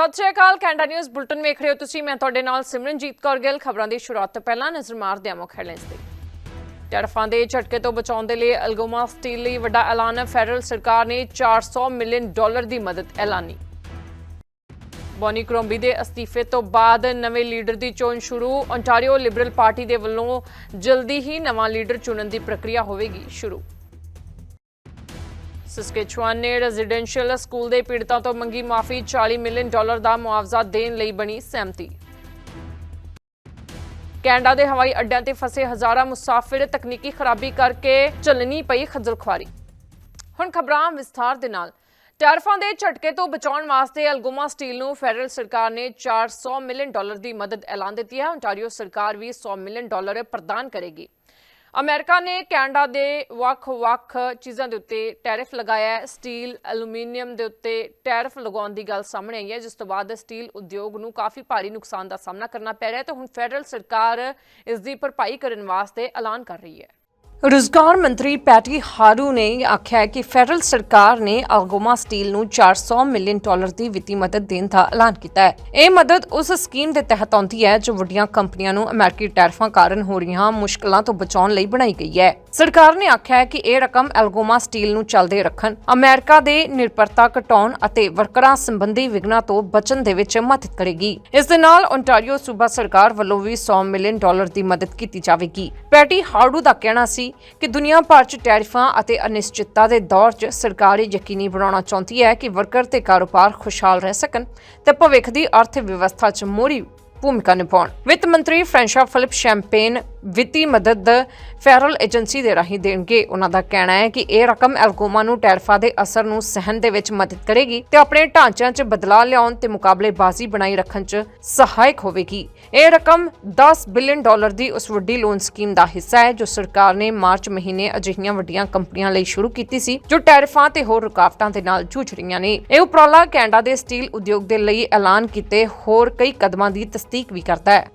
ਸਤਿ ਸ਼੍ਰੀ ਅਕਾਲ, ਕੈਨੇਡਾ ਨਿਊਜ਼ ਬੁਲਟਨ ਵੇਖ ਰਹੇ ਹੋ ਤੁਸੀਂ। ਮੈਂ ਤੁਹਾਡੇ ਨਾਲ ਸਿਮਰਨਜੀਤ ਕੌਰ ਗਿੱਲ। ਖਬਰਾਂ ਦੀ ਸ਼ੁਰੂਆਤ ਤੋਂ ਪਹਿਲਾਂ ਨਜ਼ਰ ਮਾਰਦੇ ਹਾਂ ਮੁੱਖ ਹੈਡਲਾਈਨਸ ਤੇ ਟਰਫਾਂ ਦੇ ਝਟਕੇ ਤੋਂ ਬਚਾਉਣ ਦੇ ਲਈ ਅਲਗੋਮਾ ਸਟੀਲ ਲਈ ਵੱਡਾ ਐਲਾਨ। ਹੈ ਫੈਡਰਲ ਸਰਕਾਰ ਨੇ 400 ਮਿਲੀਅਨ ਡਾਲਰ ਦੀ ਮਦਦ ਐਲਾਨੀ। ਬੋਨੀ ਕਰੋਂਬੀ ਦੇ ਅਸਤੀਫੇ ਤੋਂ ਬਾਅਦ ਨਵੇਂ ਲੀਡਰ ਦੀ ਚੋਣ ਸ਼ੁਰੂ। ਓਨਟਾਰੀਓ ਲਿਬਰਲ ਪਾਰਟੀ ਦੇ ਵੱਲੋਂ ਜਲਦੀ ਹੀ ਨਵਾਂ ਲੀਡਰ ਚੁਣਨ ਦੀ ਪ੍ਰਕਿਰਿਆ ਹੋਵੇਗੀ ਸ਼ੁਰੂ। ਸਸਕੇਚੁਆਨ ਨੇ ਰੈਜ਼ੀਡੈਂਸ਼ੀਅਲ ਸਕੂਲ ਦੇ ਪੀੜਤਾਂ ਤੋਂ ਮੰਗੀ ਮਾਫੀ 40 ਮਿਲੀਅਨ ਡਾਲਰ ਦਾ ਮੁਆਵਜ਼ਾ ਦੇਣ ਲਈ ਬਣੀ ਸਹਿਮਤੀ। ਕੈਨੇਡਾ ਦੇ ਹਵਾਈ ਅੱਡਿਆਂ ਤੇ ਫਸੇ ਹਜ਼ਾਰਾਂ ਮੁਸਾਫਿਰ ਤਕਨੀਕੀ ਖਰਾਬੀ ਕਰਕੇ ਚੱਲਣੀ ਪਈ ਖੱਜਲ ਖੁਆਰੀ ਹੁਣ ਖਬਰਾਂ ਵਿਸਥਾਰ ਦੇ ਨਾਲ। ਟੈਰਫਾਂ ਦੇ ਝਟਕੇ ਤੋਂ ਬਚਾਉਣ ਵਾਸਤੇ ਅਲਗੋਮਾ ਸਟੀਲ ਨੂੰ ਫੈਡਰਲ ਸਰਕਾਰ ਨੇ 400 ਮਿਲੀਅਨ ਡਾਲਰ ਦੀ ਮਦਦ ਐਲਾਨ ਦਿੱਤੀ ਹੈ। ਓਨਟਾਰੀਓ ਸਰਕਾਰ ਵੀ 100 ਮਿਲੀਅਨ ਡਾਲਰ ਪ੍ਰਦਾਨ ਕਰੇਗੀ। ਅਮਰੀਕਾ ਨੇ ਕੈਨੇਡਾ ਦੇ ਵੱਖ-ਵੱਖ ਚੀਜ਼ਾਂ ਦੇ ਉੱਤੇ ਟੈਰਿਫ ਲਗਾਇਆ ਹੈ। ਸਟੀਲ, ਐਲੂਮੀਨੀਅਮ ਦੇ ਉੱਤੇ ਟੈਰਿਫ ਲਗਾਉਣ ਦੀ ਗੱਲ ਸਾਹਮਣੇ ਆਈ ਹੈ, ਜਿਸ ਤੋਂ ਬਾਅਦ ਸਟੀਲ ਉਦਯੋਗ ਨੂੰ ਕਾਫੀ ਭਾਰੀ ਨੁਕਸਾਨ ਦਾ ਸਾਹਮਣਾ ਕਰਨਾ ਪੈ ਰਿਹਾ ਹੈ ਤੇ ਹੁਣ ਫੈਡਰਲ ਸਰਕਾਰ ਇਸ ਦੀ ਭਰਪਾਈ ਕਰਨ ਵਾਸਤੇ ਐਲਾਨ ਕਰ ਰਹੀ ਹੈ। ਰੁਜ਼ਗਾਰ ਮੰਤਰੀ ਪੈਟੀ ਹਾਰੂ ਨੇ ਆਖਿਆ ਹੈ ਕਿ ਫੈਡਰਲ ਸਰਕਾਰ ਨੇ ਅਲਗੋਮਾ ਸਟੀਲ ਨੂੰ 400 ਮਿਲੀਅਨ ਡਾਲਰ ਦੀ ਵਿੱਤੀ ਮਦਦ ਦੇਣ ਦਾ ਐਲਾਨ ਕੀਤਾ ਹੈ। ਇਹ ਮਦਦ ਉਸ ਸਕੀਮ ਦੇ ਤਹਿਤ ਆਉਂਦੀ ਹੈ ਜੋ ਵੱਡੀਆਂ ਕੰਪਨੀਆਂ ਨੂੰ ਅਮਰੀਕੀ ਟੈਰਿਫਾਂ ਕਾਰਨ ਹੋ ਰਹੀਆਂ ਮੁਸ਼ਕਲਾਂ ਤੋਂ ਬਚਾਉਣ ਲਈ ਬਣਾਈ ਗਈ ਹੈ। ਸਰਕਾਰ ਨੇ ਆਖਿਆ ਹੈ ਕਿ ਇਹ ਰਕਮ ਅਲਗੋਮਾ ਸਟੀਲ ਨੂੰ ਚੱਲਦੇ ਰੱਖਣ, ਅਮਰੀਕਾ ਦੇ ਨਿਰਭਰਤਾ ਘਟਾਉਣ ਅਤੇ ਵਰਕਰਾਂ ਸੰਬੰਧੀ ਵਿਘਨਾਂ ਤੋਂ ਬਚਣ ਦੇ ਵਿੱਚ ਮਦਦ ਕਰੇਗੀ। ਇਸ ਦੇ ਨਾਲ ਓਨਟਾਰੀਓ ਸੂਬਾ ਸਰਕਾਰ ਵੱਲੋਂ ਵੀ 100 ਮਿਲੀਅਨ ਡਾਲਰ ਦੀ ਮਦਦ ਕੀਤੀ ਜਾਵੇਗੀ। ਪੈਟੀ ਹਾਰਡੂ ਦਾ ਕਹਿਣਾ ਸੀ ਕਿ ਦੁਨੀਆ ਭਰ 'ਚ ਟੈਰਿਫਾਂ ਅਤੇ ਅਨਿਸ਼ਚਿਤਤਾ ਦੇ ਦੌਰ 'ਚ ਸਰਕਾਰ ਇਹ ਯਕੀਨੀ ਬਣਾਉਣਾ ਚਾਹੁੰਦੀ ਹੈ ਕਿ ਵਰਕਰ ਤੇ ਕਾਰੋਬਾਰ ਖੁਸ਼ਹਾਲ ਰਹਿ ਸਕਣ ਤੇ ਭਵਿੱਖ ਦੀ ਅਰਥ ਵਿਵਸਥਾ 'ਚ ਮੋਹਰੀ ਭੂਮਿਕਾ ਨਿਭਾਉਣ। ਵਿੱਤ ਮੰਤਰੀ ਫ੍ਰੈਂਸ਼ਾ ਫਿਲਿਪ ਸ਼ੈਂਪੇਨ ਵਿੱਤੀ ਮਦਦ ਫੈਡਰਲ ਏਜੰਸੀ ਦੇ ਰਾਹੀਂ ਦੇਣਗੇ। ਉਹਨਾਂ ਦਾ ਕਹਿਣਾ ਹੈ ਕਿ ਇਹ ਰਕਮ ਐਲਗੋਮਾ ਨੂੰ ਟੈਰਫਾ ਦੇ ਅਸਰ ਨੂੰ ਸਹਿਣ ਦੇ ਵਿੱਚ ਮਦਦ ਕਰੇਗੀ ਤੇ ਆਪਣੇ ਢਾਂਚਿਆਂ 'ਚ ਬਦਲਾਅ ਲਿਆਉਣ ਤੇ ਮੁਕਾਬਲੇਬਾਜ਼ੀ ਬਣਾਈ ਰੱਖਣ 'ਚ ਸਹਾਇਕ ਹੋਵੇਗੀ। ਇਹ ਰਕਮ 10 ਬਿਲੀਅਨ ਡਾਲਰ ਦੀ ਉਸ ਵੱਡੀ ਲੋਨ ਸਕੀਮ ਦਾ ਹਿੱਸਾ ਹੈ, ਜੋ ਸਰਕਾਰ ਨੇ ਮਾਰਚ ਮਹੀਨੇ ਅਜਿਹੀਆਂ ਵੱਡੀਆਂ ਕੰਪਨੀਆਂ ਲਈ ਸ਼ੁਰੂ ਕੀਤੀ ਸੀ, ਜੋ ਟੈਰਫਾਂ ਤੇ ਹੋਰ ਰੁਕਾਵਟਾਂ ਦੇ ਨਾਲ ਜੂਝ ਰਹੀਆਂ ਨੇ। ਇਹ ਉਪਰਾਲਾ ਕੈਨੇਡਾ ਦੇ ਸਟੀਲ ਉਦਯੋਗ ਦੇ ਲਈ ਐਲਾਨ ਕੀਤੇ ਹੋਰ ਕਈ ਕਦਮਾਂ ਦੀ ਤਸਦੀਕ ਵੀ ਕਰਦਾ ਹੈ।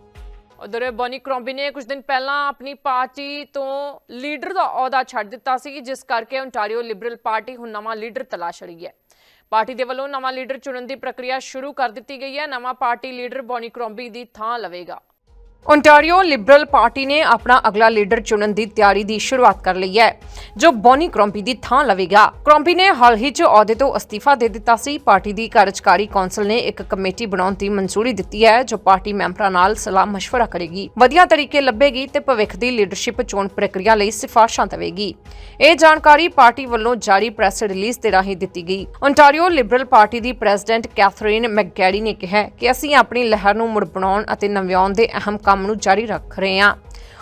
ਉਧਰ ਬੋਨੀ ਕਰੋਂਬੀ ਨੇ ਕੁਝ ਦਿਨ ਪਹਿਲਾਂ ਆਪਣੀ ਪਾਰਟੀ ਤੋਂ ਲੀਡਰ ਦਾ ਅਹੁਦਾ ਛੱਡ ਦਿੱਤਾ ਸੀ, ਜਿਸ ਕਰਕੇ ਓਨਟਾਰੀਓ ਲਿਬਰਲ ਪਾਰਟੀ ਹੁਣ ਨਵਾਂ ਲੀਡਰ ਤਲਾਸ਼ ਰਹੀ ਹੈ। ਪਾਰਟੀ ਦੇ ਵੱਲੋਂ ਨਵਾਂ ਲੀਡਰ ਚੁਣਨ ਦੀ ਪ੍ਰਕਿਰਿਆ ਸ਼ੁਰੂ ਕਰ ਦਿੱਤੀ ਗਈ ਹੈ। ਨਵਾਂ ਪਾਰਟੀ ਲੀਡਰ ਬੋਨੀ ਕਰੋਂਬੀ ਦੀ ਥਾਂ ਲਵੇਗਾ। ਓਨਟਾਰੀਓ ਲਿਬਰਲ ਪਾਰਟੀ ਨੇ ਆਪਣਾ ਅਗਲਾ ਲੀਡਰ ਚੁਣਨ ਦੀ ਤਿਆਰੀ ਦੀ ਸ਼ੁਰੂਆਤ ਕਰ ਲਈ ਹੈ, ਜੋ ਬੋਨੀ ਕ੍ਰੌਂਪੀ ਦੀ ਥਾਂ ਲਵੇਗਾ। ਕ੍ਰੌਂਪੀ ਨੇ ਹਾਲ ਹੀ 'ਚ ਅਹੁਦੇ ਤੋਂ ਅਸਤੀਫਾ ਦੇ ਦਿੱਤਾ ਸੀ। ਪਾਰਟੀ ਦੀ ਕਾਰਜਕਾਰੀ ਕੌਂਸਲ ਨੇ ਇੱਕ ਕਮੇਟੀ ਬਣਾਉਣ ਦੀ ਮਨਜ਼ੂਰੀ ਦਿੱਤੀ ਹੈ, ਜੋ ਪਾਰਟੀ ਮੈਂਬਰਾਂ ਨਾਲ ਸਲਾਹ مشਵਰਾ ਕਰੇਗੀ। ਵਧੀਆ ਤਰੀਕੇ ਲੱਭੇਗੀ ਤੇ ਭਵਿੱਖ ਦੀ ਲੀਡਰਸ਼ਿਪ ਚੋਣ ਪ੍ਰਕਿਰਿਆ ਲਈ ਸਿਫਾਰਸ਼ਾਂ ਦੇਵੇਗੀ। ਇਹ ਜਾਣਕਾਰੀ ਪਾਰਟੀ ਵੱਲੋਂ ਜਾਰੀ ਪ੍ਰੈਸ ਰਿਲੀਜ਼ ਦੇ ਰਾਹੀਂ ਦਿੱਤੀ ਗਈ। ਓਨਟਾਰੀਓ ਲਿਬਰਲ ਪਾਰਟੀ ਦੀ ਪ੍ਰੈਜ਼ੀਡੈਂਟ ਕੈਥਰੀਨ ਮੈਕਗੈਰੀ ਨੇ ਕਿਹਾ ਕਿ ਅਸੀਂ ਆਪਣੀ ਲਹਿਰ ਨੂੰ ਮੁੜ ਬਣਾਉਣ ਅਤੇ ਨਵਿਆਉਣ ਦੇ ਅਹਿਮ ਕੰਮ ਨੂੰ ਜਾਰੀ ਰੱਖ ਰਹੇ ਹਾਂ।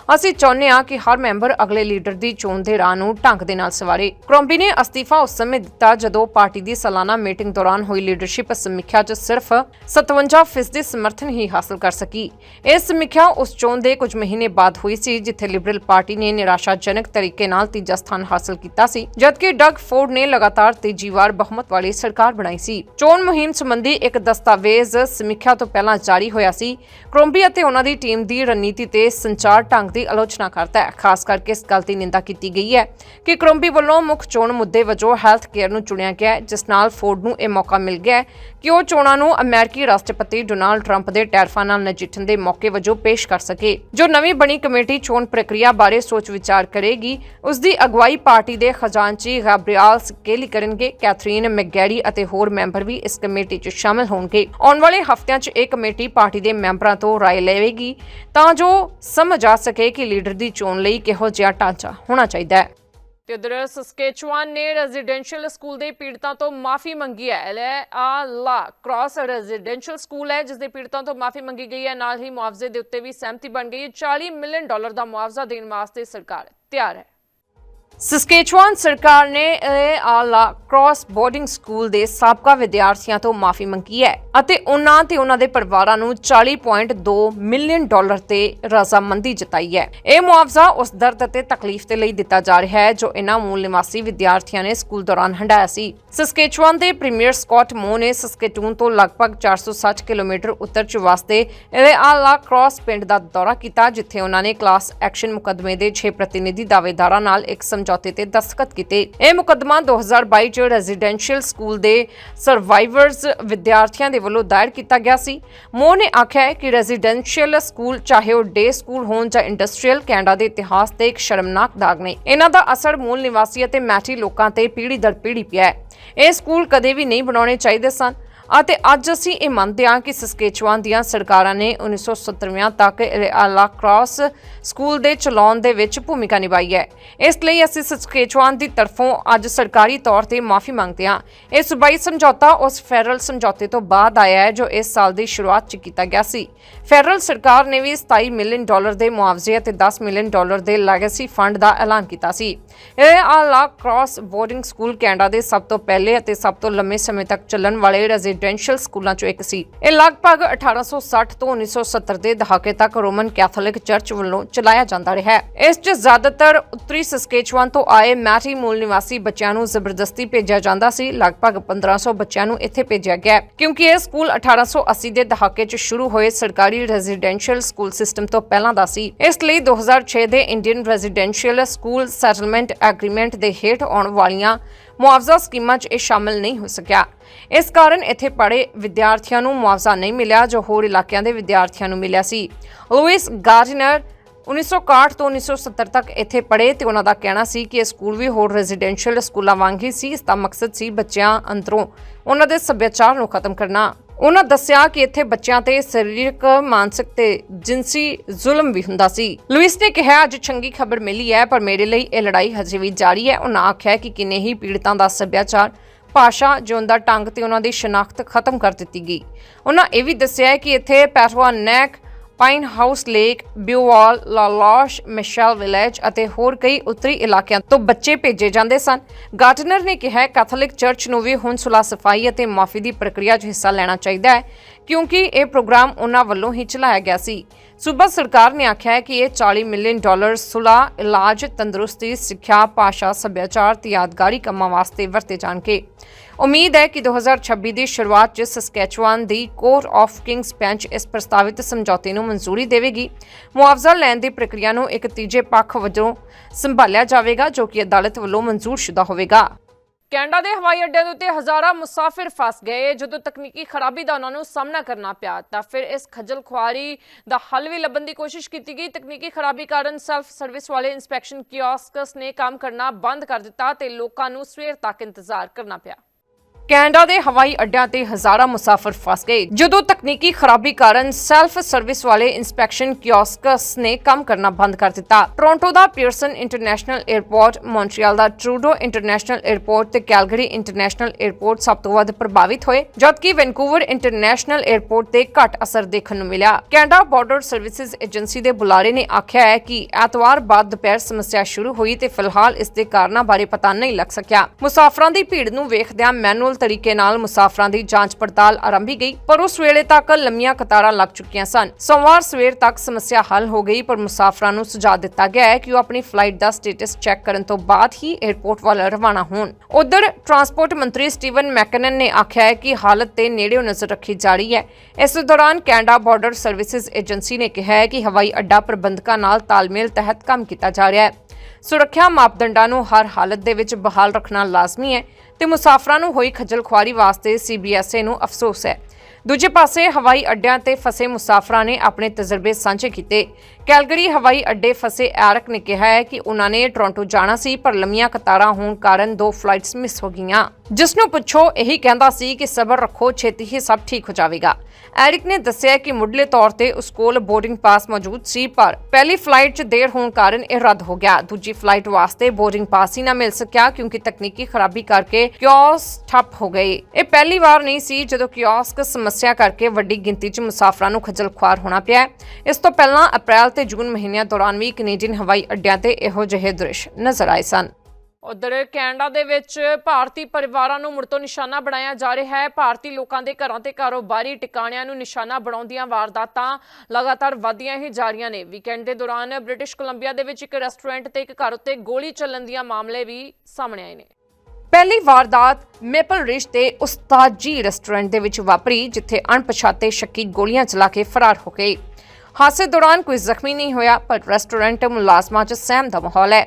ਅਸੀਂ ਚਾਹੁੰਦੇ ਹਾਂ ਕਿ ਹਰ ਮੈਂਬਰ ਅਗਲੇ ਲੀਡਰ ਦੀ ਚੋਣ ਦੇ ਰਾਹ ਨੂੰ ਢੰਗ ਦੇ ਨਾਲ ਸਵਾਰੇ। ਕਰੋਂਬੀ ਨੇ ਅਸਤੀਫਾ ਉਸ ਸਮੇਂ ਦਿੱਤਾ ਜਦੋਂ ਪਾਰਟੀ ਦੀ ਸਾਲਾਨਾ ਮੀਟਿੰਗ ਦੌਰਾਨ ਹੋਈ ਲੀਡਰਸ਼ਿਪ ਸਮੀਖਿਆ 'ਚ ਸਿਰਫ 57% ਸਮਰਥਨ ਹੀ ਹਾਸਲ ਕਰ ਸਕੀ। ਇਹ ਸਮੀਖਿਆ ਉਸ ਚੋਣ ਦੇ ਕੁਝ ਮਹੀਨੇ ਬਾਅਦ ਹੋਈ ਸੀ, ਜਿੱਥੇ ਲਿਬਰਲ ਪਾਰਟੀ ਨੇ ਨਿਰਾਸ਼ਾਜਨਕ ਤਰੀਕੇ ਨਾਲ ਤੀਜਾ ਸਥਾਨ ਹਾਸਲ ਕੀਤਾ ਸੀ, ਜਦਕਿ ਡਗ ਫੋਰਡ ਨੇ ਲਗਾਤਾਰ ਤੀਜੀ ਵਾਰ ਬਹੁਮਤ ਵਾਲੀ ਸਰਕਾਰ ਬਣਾਈ ਸੀ। ਚੋਣ ਮੁਹਿੰਮ ਸੰਬੰਧੀ ਇੱਕ ਦਸਤਾਵੇਜ਼ ਸਮੀਖਿਆ ਤੋਂ ਪਹਿਲਾਂ ਜਾਰੀ ਹੋਇਆ ਸੀ। ਕਰੋਂਬੀ ਅਤੇ ਉਹਨਾਂ ਦੀ ਟੀਮ ਦੀ ਰਣਨੀਤੀ ਤੇ ਸੰਚਾਰ ਢੰਗ ਦੀ ਆਲੋਚਨਾ ਕਰਦਾ ਹੈ ਖਾਸ ਕਰਕੇ ਇਸ ਗੱਲ ਦੀ ਨਿੰਦਾ ਕੀਤੀ ਗਈ ਹੈ ਕਿ ਕਰੋਂਬੀ ਵੱਲੋਂ ਮੁੱਖ ਚੋਣ ਮੁੱਦੇ ਵਜੋਂ ਹੈਲਥ ਕੇਅਰ ਨੂੰ ਚੁਣਿਆ ਗਿਆ ਹੈ, ਜਿਸ ਨਾਲ ਫੋਰਡ ਨੂੰ ਇਹ ਮੌਕਾ ਮਿਲ ਗਿਆ ਹੈ ਕਿ ਉਹ ਚੋਣਾਂ ਨੂੰ ਅਮਰੀਕੀ ਰਾਸ਼ਟਰਪਤੀ ਡੋਨਾਲਡ ਟਰੰਪ ਦੇ ਟੈਰਫਾਂ ਨਾਲ ਨਜਿੱਠਣ ਦੇ ਮੌਕੇ ਵਜੋਂ ਪੇਸ਼ ਕਰ ਸਕੇ ਜੋ ਨਵੀਂ ਬਣੀ ਕਮੇਟੀ ਚੋਣ ਪ੍ਰਕਿਰਿਆ ਬਾਰੇ ਸੋਚ ਵਿਚਾਰ ਕਰੇਗੀ ਉਸ ਦੀ ਅਗਵਾਈ ਪਾਰਟੀ ਦੇ ਖਜ਼ਾਨਚੀ ਗੈਬਰੀਅਲ ਸਕੇਲੀ ਕਰਨਗੇ ਕੈਥਰੀਨ ਮੈਕਗੈਰੀ ਅਤੇ ਹੋਰ ਮੈਂਬਰ ਵੀ ਇਸ ਕਮੇਟੀ 'ਚ ਸ਼ਾਮਲ ਹੋਣਗੇ ਆਉਣ ਵਾਲੇ ਹਫ਼ਤਿਆਂ 'ਚ ਇਹ ਕਮੇਟੀ ਪਾਰਟੀ ਦੇ ਮੈਂਬਰਾਂ ਤੋਂ رائے ਲਵੇਗੀ ਤਾਂ ਜੋ ਸਮਝ ਆ ਸਕੇ ਕਿ ਲੀਡਰ ਦੀ ਚੋਣ ਲਈ ਕਿਹੋ ਜਿਹਾ ਢਾਂਚਾ ਹੋਣਾ ਚਾਹੀਦਾ ਹੈ। ਤੇ ਉਧਰ ਸਸਕੇਚੁਆਨ ਨੇ ਰੈਜ਼ੀਡੈਂਸ਼ੀਅਲ ਸਕੂਲ ਦੇ ਪੀੜਤਾਂ ਤੋਂ ਮਾਫੀ ਮੰਗੀ ਹੈ। ਲੈ, ਆ ਲਾ ਕ੍ਰਾਸ ਰੈਜ਼ੀਡੈਂਸ਼ੀਅਲ ਸਕੂਲ ਹੈ ਜਿਸ ਦੇ ਪੀੜਤਾਂ ਤੋਂ ਮਾਫੀ ਮੰਗੀ ਗਈ ਹੈ। ਨਾਲ ਹੀ ਮੁਆਵਜ਼ੇ ਦੇ ਉੱਤੇ ਵੀ ਸਹਿਮਤੀ ਬਣ ਗਈ ਹੈ। 40 ਮਿਲੀਅਨ ਡਾਲਰ ਦਾ ਮੁਆਵਜ਼ਾ ਦੇਣ ਵਾਸਤੇ ਸਰਕਾਰ ਤਿਆਰ ਹੈ। ਸਸਕੇਚਵਾਨ ਸਰਕਾਰ ਨੇ ਆਲਾ ਕ੍ਰਾਸ ਬੋਰਡਿੰਗ ਸਕੂਲ ਦੇ ਸਾਬਕਾ ਵਿਦਿਆਰਥੀਆਂ ਤੋਂ ਮਾਫੀ ਮੰਗੀ ਹੈ ਅਤੇ ਉਹਨਾਂ ਤੇ ਉਹਨਾਂ ਦੇ ਪਰਿਵਾਰਾਂ ਨੂੰ 40.2 ਮਿਲੀਅਨ ਡਾਲਰ ਤੇ ਰਜ਼ਾਮੰਦੀ ਜਤਾਈ ਹੈ। ਇਹ ਮੁਆਵਜ਼ਾ ਉਸ ਦਰਦ ਅਤੇ ਤਕਲੀਫ ਦੇ ਲਈ ਦਿੱਤਾ ਜਾ ਰਿਹਾ ਹੈ ਜੋ ਇਹਨਾਂ ਮੂਲ ਨਿਵਾਸੀ ਵਿਦਿਆਰਥੀਆਂ ਨੇ ਸਕੂਲ ਦੌਰਾਨ ਹੰਡਾਇਆ ਸੀ। ਸਸਕੇਚਵਾਨ ਦੇ ਪ੍ਰੀਮੀਅਰ ਸਕਾਟ ਮੋ ਨੇ ਸਸਕੇਟੂਨ ਤੋਂ ਲਗਭਗ 460 ਕਿਲੋਮੀਟਰ ਉੱਤਰ ਚ ਵਾਸਤੇ ਇਹ ਆਲਾ ਕ੍ਰਾਸ ਪਿੰਡ ਦਾ ਦੌਰਾ ਕੀਤਾ, ਜਿੱਥੇ ਉਹਨਾਂ ਨੇ ਕਲਾਸ ਐਕਸ਼ਨ ਮੁਕੱਦਮੇ ਦੇ 6 ਪ੍ਰਤੀਨਿਧੀ ਦਾਅਵੇਦਾਰਾਂ ਨਾਲ ਇੱਕ ਸਮਝੌਤੇ ਤੇ ਦਸਤਖਤ ਕੀਤੇ। ਇਹ ਮੁਕੱਦਮਾ 2022 ਚ ਰੈਜ਼ੀਡੈਂਸ਼ੀਅਲ ਸਕੂਲ ਦੇ ਸਰਵਾਈਵਰਸ ਵਿਦਿਆਰਥੀਆਂ ਦੇ ਵੱਲੋਂ ਦਾਇਰ ਕੀਤਾ ਗਿਆ ਸੀ। ਮੋਹ ਨੇ ਆਖਿਆ ਹੈ ਕਿ ਰੈਜ਼ੀਡੈਂਸ਼ੀਅਲ ਸਕੂਲ ਚਾਹੇ ਉਹ ਡੇ ਸਕੂਲ ਹੋਣ ਜਾਂ ਇੰਡਸਟਰੀਅਲ ਕੈਨੇਡਾ ਦੇ ਇਤਿਹਾਸ ਤੇ ਇੱਕ ਸ਼ਰਮਨਾਕ ਦਾਗ ਨੇ। ਇਹਨਾਂ ਦਾ ਅਸਰ ਮੂਲ ਨਿਵਾਸੀ ਅਤੇ ਮੈਟੀ ਲੋਕਾਂ ਤੇ ਪੀੜ੍ਹੀ ਦਰ ਪੀੜ੍ਹੀ ਪਿਆ ਹੈ। ਇਹ ਸਕੂਲ ਕਦੇ ਵੀ ਨਹੀਂ ਬਣਾਉਣੇ ਚਾਹੀਦੇ ਸਨ। ਅਤੇ ਅੱਜ ਅਸੀਂ ਇਹ ਮੰਨਦੇ ਹਾਂ ਕਿ ਸਸਕੇਚਵਾਨ ਦੀਆਂ ਸਰਕਾਰਾਂ ਨੇ 1970ਵਿਆਂ ਤੱਕ ਆਲਾ ਕ੍ਰਾਸ ਸਕੂਲ ਦੇ ਚਲਾਉਣ ਦੇ ਵਿੱਚ ਭੂਮਿਕਾ ਨਿਭਾਈ ਹੈ। ਇਸ ਲਈ ਅਸੀਂ ਸਸਕੇਚਵਾਨ ਦੀ ਤਰਫੋਂ ਅੱਜ ਸਰਕਾਰੀ ਤੌਰ ਤੇ ਮਾਫੀ ਮੰਗਦੇ ਹਾਂ। ਇਹ ਸੂਬਾਈ ਸਮਝੌਤਾ ਉਸ ਫੈਡਰਲ ਸਮਝੌਤੇ ਤੋਂ ਬਾਅਦ ਆਇਆ ਹੈ ਜੋ ਇਸ ਸਾਲ ਦੀ ਸ਼ੁਰੂਆਤ 'ਚ ਕੀਤਾ ਗਿਆ ਸੀ। ਫੈਡਰਲ ਸਰਕਾਰ ਨੇ ਵੀ 27 ਮਿਲੀਅਨ ਡਾਲਰ ਦੇ ਮੁਆਵਜ਼ੇ ਅਤੇ 10 ਮਿਲੀਅਨ ਡਾਲਰ ਦੇ ਲੈਗੇਸੀ ਫੰਡ ਦਾ ਐਲਾਨ ਕੀਤਾ ਸੀ। ਇਹ ਆਲਾ ਕ੍ਰਾਸ ਬੋਰਡਿੰਗ ਸਕੂਲ ਕੈਨੇਡਾ ਦੇ ਸਭ ਤੋਂ ਪਹਿਲੇ ਅਤੇ ਸਭ ਤੋਂ ਲੰਮੇ ਸਮੇਂ ਤੱਕ ਚੱਲਣ ਵਾਲੇ ਰਜ਼ੇ ਰੈਜ਼ੀਡੈਂਸ਼ੀਅਲ ਸਕੂਲਾਂ ਚੋਂ ਇੱਕ ਸੀ। ਇਹ ਲਗਭਗ 1860 ਤੋਂ 1970 ਦੇ ਦਹਾਕੇ ਤੱਕ ਰੋਮਨ ਕੈਥੋਲਿਕ ਚਰਚ ਵੱਲੋਂ ਚਲਾਇਆ ਜਾਂਦਾ ਰਿਹਾ। ਇਸ 'ਚ ਜ਼ਿਆਦਾਤਰ ਉੱਤਰੀ ਸਸਕੇਚੁਆਨ ਤੋਂ ਆਏ ਮੈਟੀ ਮੂਲ ਨਿਵਾਸੀ ਬੱਚਿਆਂ ਨੂੰ ਜ਼ਬਰਦਸਤੀ ਭੇਜਿਆ ਜਾਂਦਾ ਸੀ। ਲਗਭਗ 1500 ਬੱਚਿਆਂ ਨੂੰ ਇੱਥੇ ਭੇਜਿਆ ਗਿਆ ਕਿਉਂਕਿ ਇਹ ਸਕੂਲ 1880 ਦੇ ਦਹਾਕੇ 'ਚ ਸ਼ੁਰੂ ਹੋਏ ਸਰਕਾਰੀ ਰੈਜ਼ੀਡੈਂਸ਼ੀਅਲ ਸਕੂਲ ਸਿਸਟਮ ਤੋਂ ਪਹਿਲਾਂ ਦਾ ਸੀ। ਇਸ ਲਈ 2006 ਦੇ Indian residential school settlement agreement ਦੇ ਹੇਠ ਆਉਣ ਵਾਲੀਆਂ ਮੁਆਵਜ਼ਾ ਸਕੀਮਾਂ 'ਚ ਇਹ ਸ਼ਾਮਲ ਨਹੀਂ ਹੋ ਸਕਿਆ। ਇਸ ਕਾਰਨ ਇੱਥੇ ਪੜ੍ਹੇ ਵਿਦਿਆਰਥੀਆਂ ਨੂੰ ਮੁਆਵਜ਼ਾ ਨਹੀਂ ਮਿਲਿਆ, ਜੋ ਹੋਰ ਇਲਾਕਿਆਂ ਦੇ ਵਿਦਿਆਰਥੀਆਂ ਨੂੰ ਮਿਲਿਆ ਸੀ। ਲੂਇਸ ਗਾਰਡਨਰ 1961 ਤੋਂ 1970 ਤੱਕ ਇੱਥੇ ਪੜ੍ਹੇ ਤੇ ਉਹਨਾਂ ਦਾ ਕਹਿਣਾ ਸੀ ਕਿ ਇਹ ਸਕੂਲ ਵੀ ਹੋਰ ਰੈਜ਼ੀਡੈਂਸ਼ੀਅਲ ਸਕੂਲਾਂ ਵਾਂਗ ਹੀ ਸੀ, ਇਸ ਦਾ ਮਕਸਦ ਸੀ ਬੱਚਿਆਂ ਅੰਦਰੋਂ ਉਹਨਾਂ ਦੇ ਸੱਭਿਆਚਾਰ ਨੂੰ ਖਤਮ ਕਰਨਾ। ਉਹਨਾਂ ਦੱਸਿਆ ਕਿ ਇੱਥੇ ਬੱਚਿਆਂ ਤੇ ਸਰੀਰਕ, ਮਾਨਸਿਕ ਤੇ ਜਿੰਸੀ ਜ਼ੁਲਮ ਵੀ ਹੁੰਦਾ ਸੀ। ਲੁਇਸ ਨੇ ਕਿਹਾ, ਅੱਜ ਚੰਗੀ ਖਬਰ ਮਿਲੀ ਹੈ, ਪਰ ਮੇਰੇ ਲਈ ਇਹ ਲੜਾਈ ਹਜੇ ਵੀ ਜਾਰੀ ਹੈ। ਉਹਨਾਂ ਆਖਿਆ ਕਿ ਕਿੰਨੇ ਹੀ ਪੀੜਤਾਂ ਦਾ ਸੱਭਿਆਚਾਰ, ਭਾਸ਼ਾ, ਜਿਉਣ ਦਾ ਢੰਗ ਤੇ ਉਹਨਾਂ ਦੀ ਸ਼ਨਾਖਤ ਖਤਮ ਕਰ ਦਿੱਤੀ ਗਈ। ਉਹਨਾਂ ਇਹ ਵੀ ਦੱਸਿਆ ਕਿ ਇੱਥੇ Patuanak Pine House Lake, Beauval, La Loche, Michel Village ਅਤੇ ਹੋਰ ਕਈ ਉੱਤਰੀ ਇਲਾਕਿਆਂ ਤੋਂ ਬੱਚੇ ਭੇਜੇ ਜਾਂਦੇ ਸਨ। ਗਾਰਟਨਰ ਨੇ ਕਿਹਾ, ਕੈਥੋਲਿਕ ਚਰਚ ਨੂੰ ਵੀ ਹੁਣ ਸੁਲਾ ਸਫ਼ਾਈ ਅਤੇ ਮਾਫੀ ਦੀ ਪ੍ਰਕਿਰਿਆ 'ਚ ਹਿੱਸਾ ਲੈਣਾ ਚਾਹੀਦਾ ਹੈ, ਕਿਉਂਕਿ ਇਹ ਪ੍ਰੋਗਰਾਮ ਉਹਨਾਂ ਵੱਲੋਂ ਹੀ ਚਲਾਇਆ ਗਿਆ ਸੀ। ਸੂਬਾ ਸਰਕਾਰ ਨੇ ਆਖਿਆ ਹੈ ਕਿ ਇਹ 40 ਮਿਲੀਅਨ ਡਾਲਰ ਸੁਲਾ ਇਲਾਜ, ਤੰਦਰੁਸਤੀ, ਸਿੱਖਿਆ, ਭਾਸ਼ਾ, ਸੱਭਿਆਚਾਰ ਤੇ ਯਾਦਗਾਰੀ ਕੰਮਾਂ ਵਾਸਤੇ ਵਰਤੇ ਜਾਣਗੇ। ਉਮੀਦ ਹੈ ਕਿ 2026 ਦੀ ਸ਼ੁਰੂਆਤ 'ਚ ਸਸਕੈਚੁਆਨ ਦੀ ਕੋਰਟ ਆਫ ਕਿੰਗਸ ਬੈਂਚ ਇਸ ਪ੍ਰਸਤਾਵਿਤ ਸਮਝੌਤੇ ਨੂੰ ਮਨਜ਼ੂਰੀ ਦੇਵੇਗੀ। ਮੁਆਵਜ਼ਾ ਲੈਣ ਦੀ ਪ੍ਰਕਿਰਿਆ ਨੂੰ ਇੱਕ ਤੀਜੇ ਪੱਖ ਵਜੋਂ ਸੰਭਾਲਿਆ ਜਾਵੇਗਾ, ਜੋ ਕਿ ਅਦਾਲਤ ਵੱਲੋਂ ਮਨਜ਼ੂਰਸ਼ੁਦਾ ਹੋਵੇਗਾ। ਕੈਨੇਡਾ ਦੇ ਹਵਾਈ ਅੱਡਿਆਂ ਦੇ ਉੱਤੇ ਹਜ਼ਾਰਾਂ ਮੁਸਾਫਿਰ ਫਸ ਗਏ। ਜਦੋਂ ਤਕਨੀਕੀ ਖਰਾਬੀ ਦਾ ਉਹਨਾਂ ਨੂੰ ਸਾਹਮਣਾ ਕਰਨਾ ਪਿਆ, ਤਾਂ ਫਿਰ ਇਸ ਖੱਜਲ ਖੁਆਰੀ ਦਾ ਹੱਲ ਵੀ ਲੱਭਣ ਦੀ ਕੋਸ਼ਿਸ਼ ਕੀਤੀ ਗਈ। ਤਕਨੀਕੀ ਖਰਾਬੀ ਕਾਰਨ ਸੈਲਫ ਸਰਵਿਸ ਵਾਲੇ ਇਨਸਪੈਕਸ਼ਨ ਕਿਓਸਕਸ ਨੇ ਕੰਮ ਕਰਨਾ ਬੰਦ ਕਰ ਦਿੱਤਾ ਤੇ ਲੋਕਾਂ ਨੂੰ ਸਵੇਰ ਤੱਕ ਇੰਤਜ਼ਾਰ ਕਰਨਾ ਪਿਆ। ਕੈਨੇਡਾ ਦੇ ਹਵਾਈ ਅੱਡਿਆਂ ਤੇ ਹਜ਼ਾਰਾਂ ਮੁਸਾਫਰ ਫਸ ਗਏ। ਜਦੋਂ ਤਕਨੀਕੀ ਖਰਾਬੀ ਕਾਰਨ ਸੈਲਫ ਸਰਵਿਸ ਵਾਲੇ ਇਨਸਪੈਕਸ਼ਨ ਕਿਓਸਕਸ ਨੇ ਕੰਮ ਕਰਨਾ ਬੰਦ ਕਰ ਦਿੱਤਾ। ਟੋਰਾਂਟੋ ਦਾ ਪੀਅਰਸਨ ਇੰਟਰਨੈਸ਼ਨਲ 에ਅਰਪੋਰਟ ਮੌਂਟਰੀਅਲ ਦਾ ਟਰੂਡੋ ਇੰਟਰਨੈਸ਼ਨਲ 에ਅਰਪੋਰਟ ਤੇ ਕੈਲਗਰੀ ਇੰਟਰਨੈਸ਼ਨਲ 에ਅਰਪੋਰਟ ਸਭ ਤੋਂ ਵੱਧ ਪ੍ਰਭਾਵਿਤ ਹੋਏ, ਜਦਕਿ ਵੈਨਕੂਵਰ ਇੰਟਰਨੈਸ਼ਨਲ 에ਅਰਪੋਰਟ ਤੇ ਘੱਟ ਅਸਰ ਦੇਖਣ ਨੂੰ ਮਿਲਿਆ। ਕੈਨੇਡਾ ਬਾਰਡਰ ਸਰਵਿਸਿਜ਼ ਏਜੰਸੀ ਦੇ ਬੁਲਾਰੇ ਨੇ ਆਖਿਆ ਹੈ ਕਿ ਐਤਵਾਰ ਬਾਅਦ ਦੁਪਹਿਰ ਸਮੱਸਿਆ ਸ਼ੁਰੂ ਹੋਈ ਤੇ ਫਿਲਹਾਲ ਇਸ ਦੇ ਕਾਰਨਾਂ ਬਾਰੇ ਪਤਾ ਨਹੀਂ ਲੱਗ ਸਕਿਆ। ਮੁਸਾਫਰਾਂ ਦੀ ਭੀੜ ਨੂੰ ਵੇਖਦਿਆਂ ਮੈਨੂਅਲ ਤਰੀਕੇ ਨਾਲ ਮੁਸਾਫਰਾਂ ਦੀ ਜਾਂਚ ਪੜਤਾਲ ਆਰੰਭੀ ਗਈ, ਪਰ ਉਸ ਵੇਲੇ ਤੱਕ ਲੰਮੀਆਂ ਕਤਾਰਾਂ ਲੱਗ ਚੁੱਕੀਆਂ ਸਨ। ਸੋਮਵਾਰ ਸਵੇਰ ਤੱਕ ਸਮੱਸਿਆ ਹੱਲ ਹੋ ਗਈ, ਪਰ ਮੁਸਾਫਰਾਂ ਨੂੰ ਸੁਝਾਅ ਦਿੱਤਾ ਗਿਆ ਹੈ ਕਿ ਉਹ ਆਪਣੀ ਫਲਾਈਟ ਦਾ ਸਟੇਟਸ ਚੈੱਕ ਕਰਨ ਤੋਂ ਬਾਅਦ ਹੀ 에ਅਰਪੋਰਟ ਵੱਲ ਰਵਾਨਾ ਹੋਣ। ਉਧਰ ਟਰਾਂਸਪੋਰਟ ਮੰਤਰੀ ਸਟੀਵਨ ਮੈਕਨਨ ਨੇ ਆਖਿਆ ਹੈ ਕਿ ਹਾਲਤ ਤੇ ਨੇੜਿਓਂ ਨਜ਼ਰ ਰੱਖੀ ਜਾ ਰਹੀ ਹੈ। ਇਸ ਦੌਰਾਨ ਕੈਨੇਡਾ ਬਾਰਡਰ ਸਰਵਿਸਿਜ਼ ਏਜੰਸੀ ਨੇ ਕਿਹਾ ਹੈ ਕਿ ਹਵਾਈ ਅੱਡਾ ਪ੍ਰਬੰਧਕਾਂ ਨਾਲ ਤਾਲਮੇਲ ਤਹਿਤ ਕੰਮ ਕੀਤਾ ਜਾ ਰਿਹਾ ਹੈ। ਸੁਰੱਖਿਆ ਮਾਪਦੰਡਾਂ ਨੂੰ ਹਰ ਹਾਲਤ ਦੇ ਵਿੱਚ ਬਹਾਲ ਰੱਖਣਾ ਲਾਜ਼ਮੀ ਹੈ ਤੇ ਮੁਸਾਫਰਾਂ ਨੂੰ ਹੋਈ ਖੱਜਲ ਖੁਆਰੀ ਵਾਸਤੇ ਸੀਬੀਐਸਏ ਨੂੰ ਅਫਸੋਸ ਹੈ। ਦੂਜੇ ਪਾਸੇ ਹਵਾਈ ਅੱਡਿਆਂ ਤੇ ਫਸੇ ਮੁਸਾਫਰਾਂ ਨੇ ਆਪਣੇ ਤਜਰਬੇ ਸਾਂਝੇ ਕੀਤੇ। ਕੈਲਗਰੀ ਹਵਾਈ ਅੱਡੇ ਫਸੇ ਐਰਕ ਨੇ ਕਿਹਾ ਹੈ ਕਿ ਉਹਨਾਂ ਨੇ ਟੋਰਾਂਟੋ ਜਾਣਾ ਸੀ, ਪਰ ਲੰਮੀਆਂ ਕਤਾਰਾਂ ਹੋਣ ਕਾਰਨ ਦੋ ਫਲਾਈਟਸ ਮਿਸ ਹੋ ਗਈਆਂ। ਜਿਸ ਨੂੰ ਪੁੱਛੋ, ਇਹੀ ਕਹਿੰਦਾ ਸੀ ਕਿ ਸਬਰ ਰੱਖੋ, ਛੇਤੀ ਹੀ ਸਭ ਠੀਕ ਹੋ ਜਾਵੇਗਾ। ਐਰਿਕ ਨੇ ਦੱਸਿਆ ਕਿ ਮੁੱਢਲੇ ਤੌਰ ਤੇ ਉਸ ਕੋਲ ਬੋਰਡਿੰਗ ਪਾਸ ਮੌਜੂਦ ਸੀ, ਪਰ ਪਹਿਲੀ ਫਲਾਈਟ 'ਚ ਦੇਰ ਹੋਣ ਕਾਰਨ ਇਹ ਰੱਦ ਹੋ ਗਿਆ। ਦੂਜੀ ਫਲਾਈਟ ਵਾਸਤੇ ਬੋਰਡਿੰਗ ਪਾਸ ਹੀ ਨਾ ਮਿਲ ਸਕਿਆ, ਕਿਉਂਕਿ ਤਕਨੀਕੀ ਖਰਾਬੀ ਕਰਕੇ ਕਿਓਸ ਠੱਪ ਹੋ ਗਏ। ਇਹ ਪਹਿਲੀ ਵਾਰ ਨਹੀਂ ਸੀ ਜਦੋਂ ਕਿਓਸਕ ਸਮੱਸਿਆ ਕਰਕੇ ਵੱਡੀ ਗਿਣਤੀ 'ਚ ਮੁਸਾਫਰਾਂ ਨੂੰ ਖੱਜਲ ਖੁਆਰ ਹੋਣਾ ਪਿਆ। ਇਸ ਤੋਂ ਪਹਿਲਾਂ ਅਪ੍ਰੈਲ ਤੇ ਜੂਨ ਮਹੀਨਿਆਂ ਦੌਰਾਨ ਵੀ ਕੈਨੇਡੀਅਨ ਹਵਾਈ ਅੱਡਿਆਂ ਤੇ ਇਹੋ ਜਿਹੇ ਦ੍ਰਿਸ਼ ਨਜ਼ਰ ਆਏ ਸਨ। ਉਧਰ ਕੈਨੇਡਾ ਦੇ ਵਿੱਚ ਭਾਰਤੀ ਪਰਿਵਾਰਾਂ ਨੂੰ ਮੁੜ ਤੋਂ ਨਿਸ਼ਾਨਾ ਬਣਾਇਆ ਜਾ ਰਿਹਾ ਹੈ। ਭਾਰਤੀ ਲੋਕਾਂ ਦੇ ਘਰਾਂ ਤੇ ਕਾਰੋਬਾਰੀ ਟਿਕਾਣਿਆਂ ਨੂੰ ਨਿਸ਼ਾਨਾ ਬਣਾਉਂਦੀਆਂ ਵਾਰਦਾਤਾਂ ਲਗਾਤਾਰ ਵਧੀਆਂ ਹੀ ਜਾ ਰਹੀਆਂ ਨੇ। ਵੀਕਐਂਡ ਦੇ ਦੌਰਾਨ ਬ੍ਰਿਟਿਸ਼ ਕੋਲੰਬੀਆ ਦੇ ਵਿੱਚ ਇੱਕ ਰੈਸਟੋਰੈਂਟ ਤੇ ਇੱਕ ਘਰ ਉੱਤੇ ਗੋਲੀ ਚੱਲਣ ਦੀਆਂ ਮਾਮਲੇ ਵੀ ਸਾਹਮਣੇ ਆਏ ਨੇ। ਪਹਿਲੀ ਵਾਰਦਾਤ ਮੇਪਲ ਰਿਜ ਦੇ ਉਸਤਾਦ ਜੀ ਰੈਸਟੋਰੈਂਟ ਦੇ ਵਿੱਚ ਵਾਪਰੀ ਜਿੱਥੇ ਅਣਪਛਾਤੇ ਸ਼ੱਕੀ ਗੋਲੀਆਂ ਚਲਾ ਕੇ ਫਰਾਰ ਹੋ ਗਏ। ਹਾਦਸੇ ਦੌਰਾਨ ਕੋਈ ਜ਼ਖਮੀ ਨਹੀਂ ਹੋਇਆ, ਪਰ ਰੈਸਟੋਰੈਂਟ ਮੁਲਾਜ਼ਮਾਂ 'ਚ ਸਹਿਮ ਦਾ ਮਾਹੌਲ ਹੈ।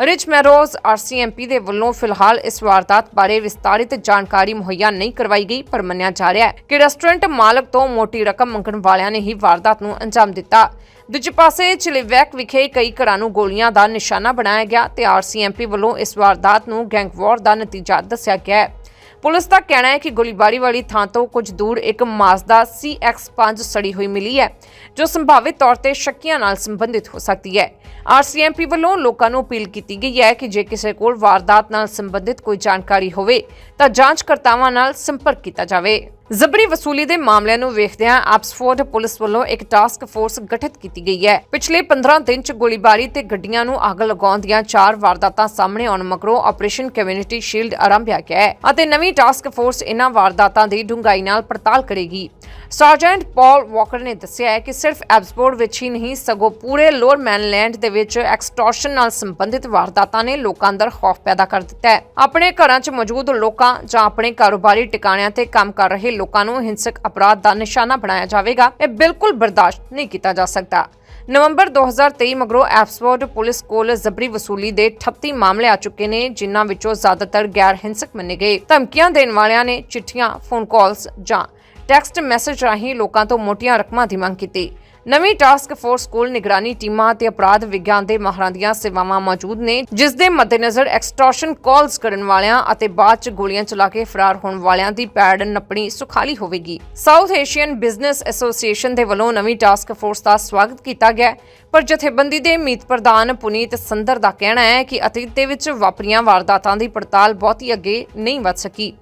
ਰਿਚ ਮੈਰੋਜ਼ ਆਰਸੀਐਮਪੀ ਦੇ ਵੱਲੋਂ ਫਿਲਹਾਲ ਇਸ ਵਾਰਦਾਤ ਬਾਰੇ ਵਿਸਤਾਰਿਤ ਜਾਣਕਾਰੀ ਮੁਹੱਈਆ ਨਹੀਂ ਕਰਵਾਈ ਗਈ, ਪਰ ਮੰਨਿਆ ਜਾ ਰਿਹਾ ਹੈ ਕਿ ਰੈਸਟੋਰੈਂਟ ਮਾਲਕ ਤੋਂ ਮੋਟੀ ਰਕਮ ਮੰਗਣ ਵਾਲਿਆਂ ਨੇ ਹੀ ਵਾਰਦਾਤ ਨੂੰ ਅੰਜਾਮ ਦਿੱਤਾ। ਦੂਜੇ ਪਾਸੇ, ਚਿਲੀਵੈਕ ਵਿਖੇ ਕਈ ਘਰਾਂ ਨੂੰ ਗੋਲੀਆਂ ਦਾ ਨਿਸ਼ਾਨਾ ਬਣਾਇਆ ਗਿਆ ਤੇ ਆਰਸੀਐਮਪੀ ਵੱਲੋਂ ਇਸ ਵਾਰਦਾਤ ਨੂੰ ਗੈਂਗਵਾਰ ਦਾ ਨਤੀਜਾ ਦੱਸਿਆ ਗਿਆ ਹੈ। ਪੁਲਿਸ ਦਾ ਕਹਿਣਾ ਹੈ ਕਿ ਗੋਲੀਬਾਰੀ ਵਾਲੀ ਥਾਂ ਤੋਂ ਕੁਝ ਦੂਰ ਇੱਕ ਮਾਜ਼ਦਾ CX5 ਸੜੀ ਹੋਈ ਮਿਲੀ ਹੈ, ਜੋ ਸੰਭਾਵਿਤ ਤੌਰ ਤੇ ਸ਼ੱਕੀਆਂ ਨਾਲ ਸੰਬੰਧਿਤ ਹੋ ਸਕਦੀ ਹੈ। ਆਰਸੀਐਮਪੀ ਵੱਲੋਂ ਲੋਕਾਂ ਨੂੰ ਅਪੀਲ ਕੀਤੀ ਗਈ ਹੈ ਕਿ ਜੇ ਕਿਸੇ ਕੋਲ ਵਾਰਦਾਤ ਨਾਲ ਸੰਬੰਧਿਤ ਕੋਈ ਜਾਣਕਾਰੀ ਹੋਵੇ, ਤਾਂ ਜਾਂਚਕਰਤਾਵਾਂ ਨਾਲ ਸੰਪਰਕ ਕੀਤਾ ਜਾਵੇ। ਜ਼ਬਰੀ ਵਸੂਲੀ ਦੇ ਮਾਮਲਿਆਂ ਨੂੰ ਵੇਖਦਿਆਂ ਆਪਸਫੋਰਡ ਪੁਲਿਸ ਵੱਲੋਂ ਇੱਕ ਟਾਸਕ ਫੋਰਸ ਗਠਿਤ ਕੀਤੀ ਗਈ ਹੈ। ਪਿਛਲੇ 15 ਦਿਨ ਚ ਗੋਲੀਬਾਰੀ ਤੇ ਗੱਡੀਆਂ ਨੂੰ ਅੱਗ ਲਗਾਉਣ ਦੀਆਂ ਚਾਰ ਵਾਰਦਾਤਾਂ ਸਾਹਮਣੇ ਆਉਣ ਮਗਰੋਂ ਆਪਰੇਸ਼ਨ ਕਮਿਊਨਿਟੀ ਸ਼ੀਲਡ ਆਰੰਭਿਆ ਗਿਆ ਹੈ ਅਤੇ ਨਵੀਂ ਟਾਸਕ ਫੋਰਸ ਇਹਨਾਂ ਵਾਰਦਾਤਾਂ ਦੀ ਡੂੰਘਾਈ ਨਾਲ ਪੜਤਾਲ ਕਰੇਗੀ। ਸਰਜੈਂਟ ਪਾਲ ਵਾਕਰ ਨੇ ਦੱਸਿਆ ਹੈ ਕਿ ਸਿਰਫ ਐਬਸਫੋਰਡ ਵਿੱਚ ਹੀ ਨਹੀਂ, ਸਗੋਂ ਪੂਰੇ ਲੋਅਰ ਮੈਨਲੈਂਡ ਦੇ ਵਿੱਚ ਐਕਸਟੋਰਸ਼ਨ ਨਾਲ ਸੰਬੰਧਿਤ ਵਾਰਦਾਤਾਂ ਨੇ ਲੋਕਾਂ ਅੰਦਰ ਖੌਫ ਪੈਦਾ ਕਰ ਦਿੱਤਾ ਹੈ। ਆਪਣੇ ਘਰਾਂ 'ਚ ਮੌਜੂਦ ਲੋਕਾਂ ਜਾਂ ਆਪਣੇ ਕਾਰੋਬਾਰੀ ਟਿਕਾਣਿਆਂ ਤੇ ਕੰਮ ਕਰ ਰਹੇ ਲੋਕਾਂ ਨੂੰ ਹਿੰਸਕ ਅਪਰਾਧ ਦਾ ਨਿਸ਼ਾਨਾ ਬਣਾਇਆ ਜਾਵੇਗਾ। ਇਹ ਬਿਲਕੁਲ ਬਰਦਾਸ਼ਤ ਨਹੀਂ ਕੀਤਾ ਜਾ ਸਕਦਾ। ਨਵੰਬਰ 2023 ਮਗਰੋਂ ਐਪਸਫੋਰਡ ਪੁਲਿਸ ਕੋਲ ਜ਼ਬਰੀ ਵਸੂਲੀ ਦੇ 38 ਮਾਮਲੇ ਆ ਚੁੱਕੇ ਨੇ, ਜਿਨ੍ਹਾਂ ਵਿੱਚੋਂ ਜ਼ਿਆਦਾਤਰ ਗੈਰ ਹਿੰਸਕ ਮੰਨੇ ਗਏ। ਧਮਕੀਆਂ ਦੇਣ ਵਾਲਿਆਂ ਨੇ ਚਿੱਠੀਆਂ ਫੋਨ ਕਾਲਸ ਜਾਂ ਟੈਕਸਟ ਮੈਸੇਜ ਰਾਹੀਂ ਲੋਕਾਂ ਤੋਂ ਮੋਟੀਆਂ ਰਕਮਾਂ ਦੀ ਮੰਗ ਕੀਤੀ। ਨਵੀਂ ਟਾਸਕ ਫੋਰਸ ਕੋਲ ਨਿਗਰਾਨੀ ਟੀਮਾਂ ਤੇ ਅਪਰਾਧ ਵਿਗਿਆਨ ਦੇ ਮਾਹਰਾਂ ਦੀਆਂ ਸੇਵਾਵਾਂ ਮੌਜੂਦ ਨੇ, ਜਿਸ ਦੇ ਮੱਦੇਨਜ਼ਰ ਐਕਸਟੋਰਸ਼ਨ ਕਾਲਸ ਕਰਨ ਵਾਲਿਆਂ ਅਤੇ ਬਾਅਦ ਚ ਗੋਲੀਆਂ ਚਲਾ ਕੇ ਫਰਾਰ ਹੋਣ ਵਾਲਿਆਂ ਦੀ ਪੈੜ ਨੱਪਣੀ ਸੁਖਾਲੀ ਹੋਵੇਗੀ। ਸਾਊਥ ਏਸ਼ੀਅਨ ਬਿਜ਼ਨਸ ਐਸੋਸੀਏਸ਼ਨ ਦੇ ਵੱਲੋਂ ਨਵੀਂ ਟਾਸਕ ਫੋਰਸ ਦਾ ਸਵਾਗਤ ਕੀਤਾ ਗਿਆ। ਪਰ ਜਥੇਬੰਦੀ ਦੇ ਮੀਤ ਪ੍ਰਧਾਨ ਪੁਨੀਤ ਸੰਦਰ ਦਾ ਕਹਿਣਾ ਹੈ ਕਿ ਅਤੀਤ ਦੇ ਵਿੱਚ ਵਾਪਰੀਆਂ ਵਾਰਦਾਤਾਂ ਦੀ ਪੜਤਾਲ ਬਹੁਤੀ ਅੱਗੇ ਨਹੀਂ ਵਧ ਸਕੀ।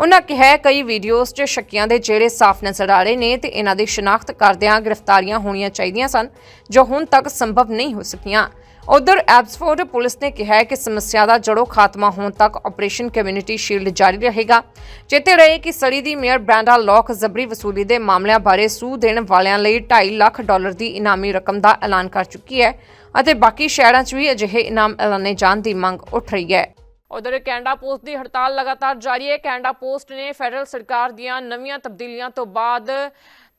ਉਹਨਾਂ ਕਿਹਾ ਕਈ ਵੀਡੀਓਜ਼ 'ਚ ਸ਼ੱਕੀਆਂ ਦੇ ਚਿਹਰੇ ਸਾਫ਼ ਨਜ਼ਰ ਆ ਰਹੇ ਨੇ ਤੇ ਇਹਨਾਂ ਦੀ ਸ਼ਨਾਖਤ ਕਰਦਿਆਂ ਗ੍ਰਿਫਤਾਰੀਆਂ ਹੋਣੀਆਂ ਚਾਹੀਦੀਆਂ ਸਨ ਜੋ ਹੁਣ ਤੱਕ ਸੰਭਵ ਨਹੀਂ ਹੋ ਸਕੀਆਂ। ਉਧਰ ਐਬਸਫੋਰਡ ਪੁਲਿਸ ਨੇ ਕਿਹਾ ਹੈ ਕਿ ਸਮੱਸਿਆ ਦਾ ਜੜੋਂ ਖਾਤਮਾ ਹੋਣ ਤੱਕ ਆਪਰੇਸ਼ਨ ਕਮਿਊਨਿਟੀ ਸ਼ੀਲਡ ਜਾਰੀ ਰਹੇਗਾ। ਚੇਤੇ ਰਹੇ ਕਿ ਸੜੀ ਦੀ ਮੇਅਰ ਬ੍ਰੈਂਡਾ ਲੌਕ ਜ਼ਬਰੀ ਵਸੂਲੀ ਦੇ ਮਾਮਲਿਆਂ ਬਾਰੇ ਸੂਹ ਦੇਣ ਵਾਲਿਆਂ ਲਈ 2.5 ਲੱਖ ਡਾਲਰ ਦੀ ਇਨਾਮੀ ਰਕਮ ਦਾ ਐਲਾਨ ਕਰ ਚੁੱਕੀ ਹੈ ਅਤੇ ਬਾਕੀ ਸ਼ਹਿਰਾਂ 'ਚ ਵੀ ਅਜਿਹੇ ਇਨਾਮ ਐਲਾਨੇ ਜਾਣ ਦੀ ਮੰਗ ਉੱਠ ਰਹੀ ਹੈ। ਉਧਰ ਕੈਨੇਡਾ ਪੋਸਟ ਦੀ ਹੜਤਾਲ ਲਗਾਤਾਰ ਜਾਰੀ ਹੈ। ਕੈਨੇਡਾ ਪੋਸਟ ਨੇ ਫੈਡਰਲ ਸਰਕਾਰ ਦੀਆਂ ਨਵੀਆਂ ਤਬਦੀਲੀਆਂ ਤੋਂ ਬਾਅਦ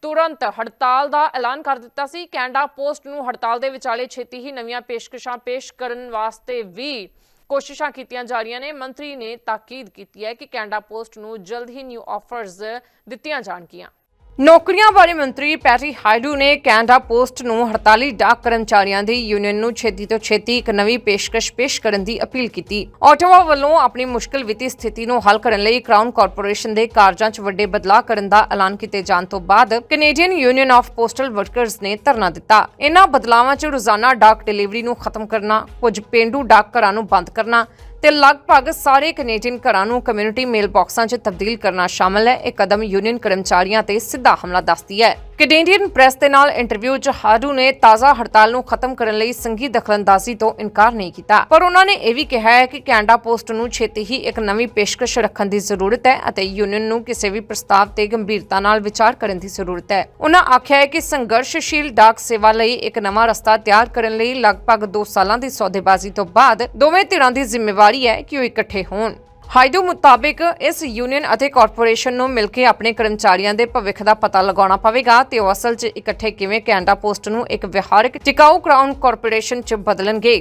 ਤੁਰੰਤ ਹੜਤਾਲ ਦਾ ਐਲਾਨ ਕਰ ਦਿੱਤਾ ਸੀ। ਕੈਨੇਡਾ ਪੋਸਟ ਨੂੰ ਹੜਤਾਲ ਦੇ ਵਿਚਾਲੇ ਛੇਤੀ ਹੀ ਨਵੀਆਂ ਪੇਸ਼ਕਸ਼ਾਂ ਪੇਸ਼ ਕਰਨ ਵਾਸਤੇ ਵੀ ਕੋਸ਼ਿਸ਼ਾਂ ਕੀਤੀਆਂ ਜਾ ਰਹੀਆਂ ਨੇ। ਮੰਤਰੀ ਨੇ ਤਾਕੀਦ ਕੀਤੀ ਹੈ ਕਿ ਕੈਨੇਡਾ ਪੋਸਟ ਨੂੰ ਜਲਦ ਹੀ ਨਿਊ ਆਫਰਜ਼ ਦਿੱਤੀਆਂ ਜਾਣਗੀਆਂ। ਨੌਕਰੀਆਂ ਬਾਰੇ ਮੰਤਰੀ ਪੈਟਰੀ ਹਾਈਡੂ ਨੇ ਕੈਨੇਡਾ ਪੋਸਟ ਨੂੰ ਹੜਤਾਲੀ ਡਾਕ ਕਰਮਚਾਰੀਆਂ ਦੀ ਯੂਨੀਅਨ ਨੂੰ ਛੇਤੀ ਤੋਂ ਛੇਤੀ ਇੱਕ ਨਵੀਂ ਪੇਸ਼ਕਸ਼ ਪੇਸ਼ ਕਰਨ ਦੀ ਅਪੀਲ ਕੀਤੀ। ਆਟੋਵਾ ਵੱਲੋਂ ਆਪਣੀ ਮੁਸ਼ਕਲ ਵਿੱਤੀ ਸਥਿਤੀ ਨੂੰ ਹੱਲ ਕਰਨ ਲਈ ਕਰਾਊਨ ਕਾਰਪੋਰੇਸ਼ਨ ਦੇ ਕਾਰਜਾਂ 'ਚ ਵੱਡੇ ਬਦਲਾਅ ਕਰਨ ਦਾ ਐਲਾਨ ਕੀਤੇ ਜਾਣ ਤੋਂ ਬਾਅਦ Canadian Union of Postal Workers ਨੇ ਧਰਨਾ ਦਿੱਤਾ। ਇਹਨਾਂ ਬਦਲਾਵਾਂ 'ਚ ਰੋਜ਼ਾਨਾ ਡਾਕ ਡਿਲੀਵਰੀ ਨੂੰ ਖਤਮ ਕਰਨਾ, ਕੁਝ ਪੇਂਡੂ ਡਾਕ ਘਰਾਂ ਨੂੰ ਬੰਦ ਕਰਨਾ ਤੇ ਲਗਭਗ ਸਾਰੇ ਕੈਨੇਡੀਅਨ ਘਰਾਂ ਨੂੰ ਕਮਿਊਨਿਟੀ ਮੇਲ ਬਾਕਸਾਂ 'ਚ ਤਬਦੀਲ ਕਰਨਾ ਸ਼ਾਮਲ ਹੈ। ਇਹ ਕਦਮ ਯੂਨੀਅਨ ਕਰਮਚਾਰੀਆਂ ਤੇ ਸਿੱਧਾ ਹਮਲਾ ਦੱਸਦੀ ਹੈ। ਕੈਨੇਡੀਅਨ ਪ੍ਰੈਸ ਦੇ ਨਾਲ ਇੰਟਰਵਿਊ 'ਚ ਹਾਰੂ ਨੇ ਤਾਜ਼ਾ ਹੜਤਾਲ ਨੂੰ ਖਤਮ ਕਰਨ ਲਈ ਸੰਘੀ ਦਖਲਅੰਦਾਜ਼ੀ ਤੋਂ ਇਨਕਾਰ ਨਹੀਂ ਕੀਤਾ। ਪਰ ਉਹਨਾਂ ਨੇ ਇਹ ਵੀ ਕਿਹਾ ਹੈ ਕਿ ਕੈਨੇਡਾ ਪੋਸਟ ਨੂੰ ਛੇਤੀ ਹੀ ਇੱਕ ਨਵੀਂ ਪੇਸ਼ਕਸ਼ ਰੱਖਣ ਦੀ ਜ਼ਰੂਰਤ ਹੈ ਅਤੇ ਯੂਨੀਅਨ ਨੂੰ ਕਿਸੇ ਵੀ ਪ੍ਰਸਤਾਵ ਤੇ ਗੰਭੀਰਤਾ ਨਾਲ ਵਿਚਾਰ ਕਰਨ ਦੀ ਜ਼ਰੂਰਤ ਹੈ। ਉਹਨਾਂ ਆਖਿਆ ਹੈ ਕਿ ਸੰਘਰਸ਼ਸ਼ੀਲ ਡਾਕ ਸੇਵਾ ਲਈ ਇੱਕ ਨਵਾਂ ਰਸਤਾ ਤਿਆਰ ਕਰਨ ਲਈ ਲਗਭਗ 2 ਸਾਲਾਂ ਦੀ ਸੌਦੇਬਾਜ਼ੀ ਤੋਂ ਬਾਅਦ ਦੋਵੇਂ ਧਿਰਾਂ ਦੀ ਜ਼ਿੰਮੇਵਾਰੀ ਹੈ ਕਿ ਉਹ ਇਕੱਠੇ ਹੋਣ। ਹਾਈਡੂ ਮੁਤਾਬਿਕ ਇਸ ਯੂਨੀਅਨ ਅਤੇ ਕਾਰਪੋਰੇਸ਼ਨ ਨੂੰ ਮਿਲ ਕੇ ਆਪਣੇ ਕਰਮਚਾਰੀਆਂ ਦੇ ਭਵਿੱਖ ਦਾ ਪਤਾ ਲਗਾਉਣਾ ਪਵੇਗਾ ਤੇ ਉਹ ਅਸਲ 'ਚ ਇਕੱਠੇ ਕਿਵੇਂ ਕੈਨੇਡਾ ਪੋਸਟ ਨੂੰ ਇੱਕ ਵਿਹਾਰਕ ਟਿਕਾਊ ਕਰਾਊਨ ਕਾਰਪੋਰੇਸ਼ਨ 'ਚ ਬਦਲਣਗੇ।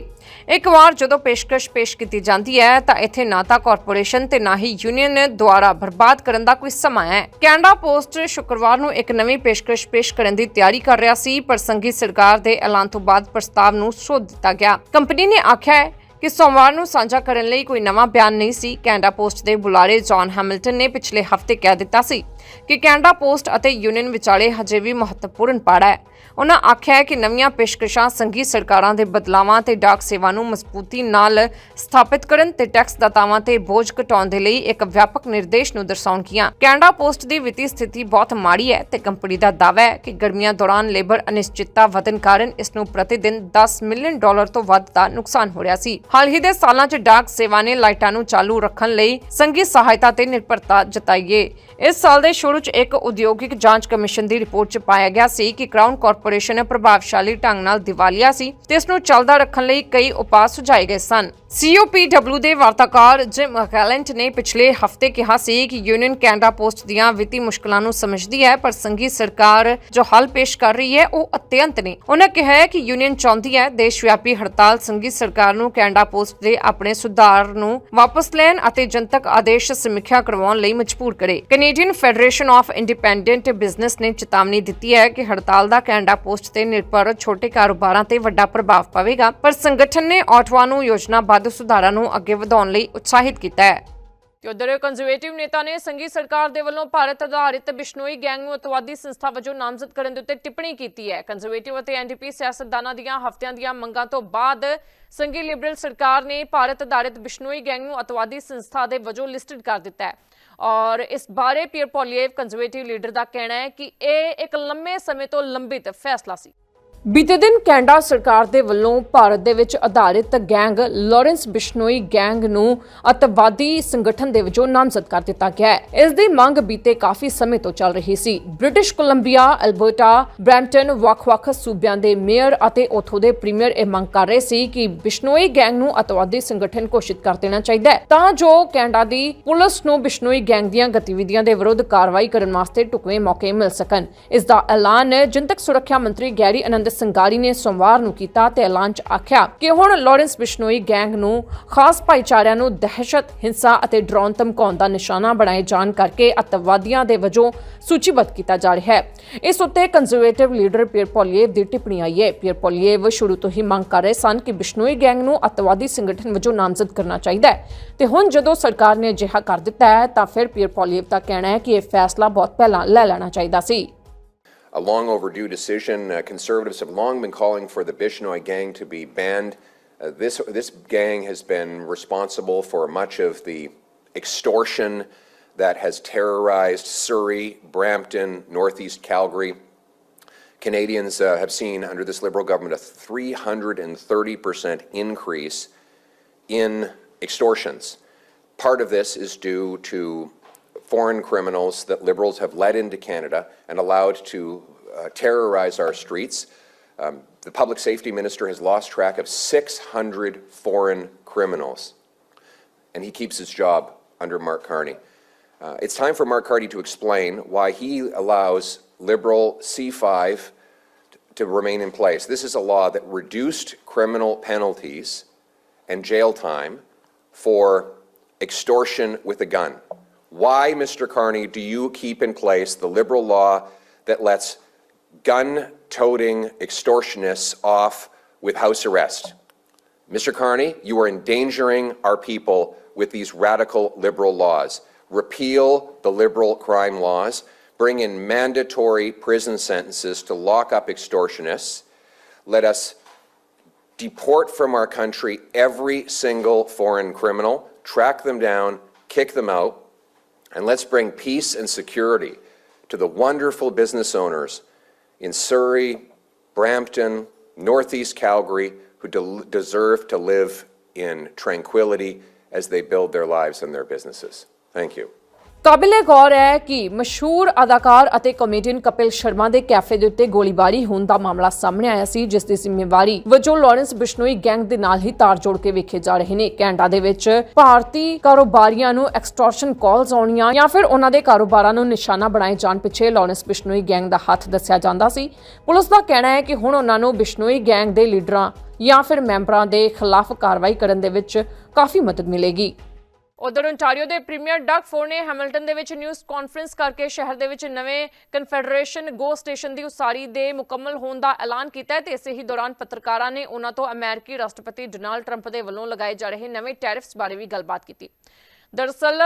ਇੱਕ ਵਾਰ ਜਦੋਂ ਪੇਸ਼ਕਸ਼ ਪੇਸ਼ ਕੀਤੀ ਜਾਂਦੀ ਹੈ ਤਾਂ ਇੱਥੇ ਨਾ ਤਾਂ ਕਾਰਪੋਰੇਸ਼ਨ ਤੇ ਨਾ ਹੀ ਯੂਨੀਅਨ ਦੁਆਰਾ ਬਰਬਾਦ ਕਰਨ ਦਾ ਕੋਈ ਸਮਾਂ ਹੈ। ਕੈਨੇਡਾ ਪੋਸਟ ਸ਼ੁੱਕਰਵਾਰ ਨੂੰ ਇੱਕ ਨਵੀਂ ਪੇਸ਼ਕਸ਼ ਪੇਸ਼ ਕਰਨ ਦੀ ਤਿਆਰੀ ਕਰ ਰਿਹਾ ਸੀ, ਪਰ ਸੰਘੀ ਸਰਕਾਰ ਦੇ ਐਲਾਨ ਤੋਂ ਬਾਅਦ ਪ੍ਰਸਤਾਵ ਨੂੰ ਸੋਧ ਦਿੱਤਾ ਗਿਆ। ਕੰਪਨੀ ਨੇ ਆਖਿਆ ਹੈ ਕਿ ਸੋਮਵਾਰ ਨੂੰ ਸਾਂਝਾ ਕਰਨ ਲਈ ਕੋਈ ਨਵਾਂ ਬਿਆਨ ਨਹੀਂ ਸੀ। ਕੈਨੇਡਾ ਪੋਸਟ ਦੇ ਬੁਲਾਰੇ ਜੌਨ ਹੈਮਿਲਟਨ ਨੇ ਪਿਛਲੇ ਹਫ਼ਤੇ ਕਹਿ ਦਿੱਤਾ ਸੀ ਕਿ ਕੈਨੇਡਾ ਪੋਸਟ ਅਤੇ ਯੂਨੀਅਨ ਵਿਚਾਲੇ ਹਜੇ ਵੀ ਮਹੱਤਵਪੂਰਨ ਪਾੜਾ ਹੈ। ਉਹਨਾਂ ਆਖਿਆ ਕਿ ਨਵੀਆਂ ਪੇਸ਼ਕਸ਼ਾਂ ਸੰਘੀ ਸਰਕਾਰਾਂ ਦੇ ਬਦਲਾਵਾਂ ਤੇ ਡਾਕ ਸੇਵਾ ਨੂੰ ਮਜ਼ਬੂਤੀ ਨਾਲ ਸਥਾਪਿਤ ਕਰਨ ਤੇ ਟੈਕਸ ਦਾਤਾਵਾਂ ਤੇ ਬੋਝ ਘਟਾਉਣ ਦੇ ਲਈ ਇੱਕ ਵਿਆਪਕ ਨਿਰਦੇਸ਼ ਨੂੰ ਦਰਸਾਉਣਗੀਆਂ ਕੈਨੇਡਾ ਪੋਸਟ ਦੀ ਵਿੱਤੀ ਸਥਿਤੀ ਬਹੁਤ ਮਾੜੀ ਹੈ ਤੇ ਕੰਪਨੀ ਦਾ ਦਾਅਵਾ ਹੈ ਕਿ ਗਰਮੀਆਂ ਦੌਰਾਨ ਲੇਬਰ ਅਨਿਸ਼ਚਿਤਤਾ ਵਧਣ ਕਾਰਨ ਇਸ ਨੂੰ ਪ੍ਰਤੀ ਦਿਨ 10 ਮਿਲੀਅਨ ਡਾਲਰ ਤੋਂ ਵੱਧ ਦਾ ਨੁਕਸਾਨ ਹੋ ਰਿਹਾ ਸੀ। ਹਾਲ ਹੀ ਦੇ ਸਾਲਾਂ 'ਚ ਡਾਕ ਸੇਵਾ ਨੇ ਲਾਈਟਾਂ ਨੂੰ ਚਾਲੂ ਰੱਖਣ ਲਈ ਸੰਘੀ ਸਹਾਇਤਾ ਤੇ ਨਿਰਭਰਤਾ ਜਤਾਈ ਜਤਾਈਏ ਇਸ ਸਾਲ ਦੇ ਸ਼ੁਰੂ 'ਚ ਇੱਕ ਉਦਯੋਗਿਕ ਜਾਂਚ ਕਮਿਸ਼ਨ ਦੀ ਰਿਪੋਰਟ 'ਚ ਪਾਇਆ ਗਿਆ ਸੀ ਕਿ ਕਰਾਊਨ ਆਪਰੇਸ਼ਨ ਪ੍ਰਭਾਵਸ਼ਾਲੀ ਢੰਗ ਨਾਲ ਦਿਵਾਲੀਆ ਸੀ ਤੇ ਇਸ ਨੂੰ ਚੱਲਦਾ ਰੱਖਣ ਲਈ ਕਈ ਉਪਾਅ ਸੁਝਾਏ ਗਏ ਸਨ। ਸੀਓਪੀਡਬਲਯੂ ਦੇ ਵਾਰਤਾਕਾਰ ਜਿਮ ਗੈਲੈਂਟ ਨੇ ਪਿਛਲੇ ਹਫ਼ਤੇ ਕਿਹਾ ਸੀ ਕਿ ਯੂਨੀਅਨ ਕੈਨੇਡਾ ਪੋਸਟ ਦੀਆਂ ਵਿੱਤੀ ਮੁਸ਼ਕਲਾਂ ਨੂੰ ਸਮਝਦੀ ਹੈ, ਪਰ ਸੰਘੀ ਸਰਕਾਰ ਜੋ ਹੱਲ ਪੇਸ਼ ਕਰ ਰਹੀ ਹੈ, ਉਹ ਅਤਿਅੰਤ ਨੇ। ਉਹਨਾਂ ਕਿਹਾ ਹੈ ਕਿ ਯੂਨੀਅਨ ਚਾਹੁੰਦੀ ਹੈ ਦੇਸ਼ ਵਿਆਪੀ ਹੜਤਾਲ ਸੰਘੀ ਸਰਕਾਰ ਨੂੰ ਕੈਨੇਡਾ ਪੋਸਟ ਦੇ ਆਪਣੇ ਸੁਧਾਰ ਨੂੰ ਵਾਪਸ ਲੈਣ ਅਤੇ ਜਨਤਕ ਆਦੇਸ਼ ਸਮੀਖਿਆ ਕਰਵਾਉਣ ਲਈ ਮਜਬੂਰ ਕਰੇ। Canadian Federation of Independent Business ਨੇ ਚੇਤਾਵਨੀ ਦਿੱਤੀ ਹੈ ਕਿ ਹੜਤਾਲ ਦਾ ਕੈਨੇਡਾ ਪੋਸਟ ਤੇ ਨਿਰਭਰ ਛੋਟੇ ਕਾਰੋਬਾਰਾਂ ਤੇ ਵੱਡਾ ਪ੍ਰਭਾਵ ਪਵੇਗਾ। ਪਰ ਸੰਗਠਨ ਨੇ ਆਟਵਾ ਨੂੰ ਯੋਜਨਾਬੱਧ ਸੁਧਾਰਾਂ ਨੂੰ ਅੱਗੇ ਵਧਾਉਣ ਲਈ ਉਤਸ਼ਾਹਿਤ ਕੀਤਾ ਹੈ। ਤੇ ਉਧਰ ਕੰਜ਼ਰਵੇਟਿਵ ਨੇਤਾ ਨੇ ਸੰਘੀ ਸਰਕਾਰ ਦੇ ਵੱਲੋਂ ਭਾਰਤ ਆਧਾਰਿਤ ਬਿਸ਼ਨੋਈ ਗੈਂਗ ਨੂੰ ਅਤਵਾਦੀ ਸੰਸਥਾ ਵਜੋਂ ਨਾਮਜ਼ਦ ਕਰਨ ਦੇ ਉੱਤੇ ਟਿੱਪਣੀ ਕੀਤੀ ਹੈ। ਕੰਜ਼ਰਵੇਟਿਵ ਅਤੇ ਐਨਡੀਪੀ ਸਿਆਸਤਦਾਨਾਂ ਦੀਆਂ ਹਫ਼ਤਿਆਂ ਦੀਆਂ ਮੰਗਾਂ ਤੋਂ ਬਾਅਦ ਸੰਘੀ ਲਿਬਰਲ ਸਰਕਾਰ ਨੇ ਭਾਰਤ ਆਧਾਰਿਤ ਬਿਸ਼ਨੋਈ ਗੈਂਗ ਨੂੰ ਅਤਵਾਦੀ ਸੰਸਥਾ ਦੇ ਵਜੋਂ ਲਿਸਟਡ ਕਰ ਦਿੱਤਾ ਹੈ। ਔਰ ਇਸ ਬਾਰੇ ਪੀਅਰ ਪੋਲੀਏਵ ਕੰਜ਼ਰਵੇਟਿਵ ਲੀਡਰ ਦਾ ਕਹਿਣਾ ਹੈ ਕਿ ਇਹ ਇੱਕ ਲੰਮੇ ਸਮੇਂ ਤੋਂ ਲੰਬਿਤ ਫੈਸਲਾ ਸੀ। ਬੀਤੇ ਦਿਨ ਕੈਨੇਡਾ ਸਰਕਾਰ ਦੇ ਵੱਲੋਂ ਭਾਰਤ ਦੇ ਵਿੱਚ ਆਧਾਰਿਤ ਗੈਂਗ ਲਾਰੈਂਸ ਬਿਸ਼ਨੋਈ ਗੈਂਗ ਨੂੰ ਅਤਵਾਦੀ ਸੰਗਠਨ ਦੇ ਵਜੋਂ ਨਾਮਜ਼ਦ ਕਰ ਦਿੱਤਾ ਗਿਆ ਹੈ। ਇਸ ਦੀ ਮੰਗ ਬੀਤੇ ਕਾਫੀ ਸਮੇਂ ਤੋਂ ਚੱਲ ਰਹੀ ਸੀ। ਬ੍ਰਿਟਿਸ਼ ਕੋਲੰਬੀਆ ਐਲਬਰਟਾ ਬ੍ਰੈਂਟਨ ਵੱਖ-ਵੱਖ ਸੂਬਿਆਂ ਦੇ ਮੇਅਰ ਅਤੇ ਉਥੋਂ ਦੇ ਪ੍ਰੀਮੀਅਰ ਇਹ ਮੰਗ ਕਰ ਰਹੇ ਸੀ ਕਿ ਬਿਸ਼ਨੋਈ ਗੈਂਗ ਨੂੰ ਅਤਵਾਦੀ ਸੰਗਠਨ ਘੋਸ਼ਿਤ ਕਰ ਦੇਣਾ ਚਾਹੀਦਾ ਹੈ। ਤਾਂ ਜੋ ਕੈਨੇਡਾ ਦੀ ਪੁਲਿਸ ਨੂੰ ਬਿਸ਼ਨੋਈ ਗੈਂਗ ਦੀਆਂ ਗਤੀਵਿਧੀਆਂ ਦੇ ਵਿਰੁੱਧ ਕਾਰਵਾਈ ਕਰਨ ਵਾਸਤੇ ਢੁਕਵੇਂ ਮੌਕੇ ਮਿਲ ਸਕਣ। ਇਸ ਦਾ ਐਲਾਨ ਜਨਤਕ ਸੁਰੱਖਿਆ ਮੰਤਰੀ ਗੈਰੀ ਆਨੰਦ ਸੰਗਾਰੀ ਨੇ ਸੋਮਵਾਰ ਨੂੰ ਕੀਤਾ ਤੇ ਐਲਾਨ 'ਚ ਆਖਿਆ ਕਿ ਹੁਣ ਲਾਰੈਂਸ ਬਿਸ਼ਨੋਈ ਗੈਂਗ ਨੂੰ ਖਾਸ ਭਾਈਚਾਰਿਆਂ ਨੂੰ ਦਹਿਸ਼ਤ, ਹਿੰਸਾ ਅਤੇ ਡਰਾਉਣ ਧਮਕਾਉਣ ਦਾ ਨਿਸ਼ਾਨਾ ਬਣਾਏ ਜਾਣ ਕਰਕੇ ਅੱਤਵਾਦੀਆਂ ਦੇ ਵਜੋਂ ਸੂਚੀਬੱਧ ਕੀਤਾ ਜਾ ਰਿਹਾ ਹੈ। ਇਸ ਉੱਤੇ ਕੰਜ਼ਰਵੇਟਿਵ ਲੀਡਰ ਪੀਅਰ ਪੋਲੀਏਵ ਦੀ ਟਿੱਪਣੀ ਆਈ ਹੈ। ਪੀਅਰ ਪੋਲੀਏਵ ਸ਼ੁਰੂ ਤੋਂ ਹੀ ਮੰਗ ਕਰ ਰਹੇ ਸਨ ਕਿ ਬਿਸ਼ਨੋਈ ਗੈਂਗ ਨੂੰ ਅਤਵਾਦੀ ਸੰਗਠਨ ਵਜੋਂ ਨਾਮਜ਼ਦ ਕਰਨਾ ਚਾਹੀਦਾ ਹੈ। ਤੇ ਹੁਣ ਜਦੋਂ ਸਰਕਾਰ ਨੇ ਅਜਿਹਾ ਕਰ ਦਿੱਤਾ ਹੈ ਤਾਂ ਫਿਰ ਪੀਅਰ ਪੋਲੀਏਵ ਦਾ ਕਹਿਣਾ ਹੈ ਕਿ ਇਹ ਫੈਸਲਾ ਬਹੁਤ ਪਹਿਲਾਂ ਲੈ ਲੈਣਾ ਚਾਹੀਦਾ ਸੀ। A long overdue decision. Uh, conservatives have long been calling for the Bishnoi gang to be banned. Uh, this, this gang has been responsible for much of the extortion that has terrorized Surrey, Brampton, Northeast Calgary. Canadians uh, have seen under this Liberal government a 330% increase in extortions. Part of this is due to foreign criminals that Liberals have let into Canada and allowed to uh, terrorize our streets. Um, the public safety minister has lost track of 600 foreign criminals, and he keeps his job under Mark Carney. Uh, it's time for Mark Carney to explain why he allows Liberal C5 to remain in place. This is a law that reduced criminal penalties and jail time for extortion with a gun. Why, Mr. Carney, do you keep in place the Liberal law that lets gun toting extortionists off with house arrest? Mr. Carney, you are endangering our people with these radical liberal laws. Repeal the liberal crime laws, bring in mandatory prison sentences to lock up extortionists. Let us deport from our country every single foreign criminal, track them down, kick them out, and let's bring peace and security to the wonderful business owners in Surrey, Brampton, Northeast Calgary, who del- deserve to live in tranquility as they build their lives and their businesses. Thank you. ਕਾਬਿਲੇ ਗੌਰ ਹੈ ਕਿ ਮਸ਼ਹੂਰ ਅਦਾਕਾਰ ਅਤੇ comedian Kapil Sharma ਦੇ cafe ਦੇ ਉੱਤੇ ਗੋਲੀਬਾਰੀ ਹੋਣ ਦਾ ਮਾਮਲਾ ਸਾਹਮਣੇ ਆਇਆ ਸੀ, ਜਿਸ ਦੀ ਜ਼ਿੰਮੇਵਾਰੀ ਵਜੋਂ ਲਾਰੈਂਸ ਬਿਸ਼ਨੋਈ ਗੈਂਗ ਦੇ ਨਾਲ ਹੀ ਤਾਰ ਜੋੜ ਕੇ ਵੇਖੇ ਜਾ ਰਹੇ ਨੇ। ਕੈਨੇਡਾ ਦੇ ਵਿੱਚ ਭਾਰਤੀ ਕਾਰੋਬਾਰੀਆਂ ਨੂੰ ਐਕਸਟੋਰਸ਼ਨ ਕਾਲਸ ਆਉਣੀਆਂ ਜਾਂ ਫਿਰ ਉਹਨਾਂ ਦੇ ਕਾਰੋਬਾਰਾਂ ਨੂੰ ਨਿਸ਼ਾਨਾ ਬਣਾਏ ਜਾਣ ਪਿੱਛੇ ਲਾਰੈਂਸ ਬਿਸ਼ਨੋਈ ਗੈਂਗ ਦਾ ਹੱਥ ਦੱਸਿਆ ਜਾਂਦਾ ਸੀ। ਪੁਲਿਸ ਦਾ ਕਹਿਣਾ ਹੈ ਕਿ ਹੁਣ ਉਹਨਾਂ ਨੂੰ ਬਿਸ਼ਨੋਈ ਗੈਂਗ ਦੇ ਲੀਡਰਾਂ ਜਾਂ ਫਿਰ ਮੈਂਬਰਾਂ ਦੇ ਖਿਲਾਫ ਕਾਰਵਾਈ ਕਰਨ ਦੇ ਵਿੱਚ ਕਾਫੀ ਮਦਦ ਮਿਲੇਗੀ। ਉਧਰ ਓਨਟਾਰੀਓ ਦੇ ਪ੍ਰੀਮੀਅਰ ਡਗ ਫੋਰ ਨੇ ਹੈਮਿਲਟਨ ਦੇ ਵਿੱਚ ਨਿਊਜ਼ ਕਾਨਫਰੰਸ ਕਰਕੇ ਸ਼ਹਿਰ ਦੇ ਵਿੱਚ ਨਵੇਂ ਕਨਫੈਡਰੇਸ਼ਨ ਗੋ ਸਟੇਸ਼ਨ ਦੀ ਉਸਾਰੀ ਦੇ ਮੁਕੰਮਲ ਹੋਣ ਦਾ ਐਲਾਨ ਕੀਤਾ ਹੈ ਤੇ ਇਸੇ ਹੀ ਦੌਰਾਨ ਪੱਤਰਕਾਰਾਂ ਨੇ ਉਹਨਾਂ ਤੋਂ ਅਮਰੀਕੀ ਰਾਸ਼ਟਰਪਤੀ ਡੋਨਾਲਡ ਟਰੰਪ ਦੇ ਵੱਲੋਂ ਲਗਾਏ ਜਾ ਰਹੇ ਨਵੇਂ ਟੈਰਿਫਸ ਬਾਰੇ ਵੀ ਗੱਲਬਾਤ ਕੀਤੀ। ਦਰਅਸਲ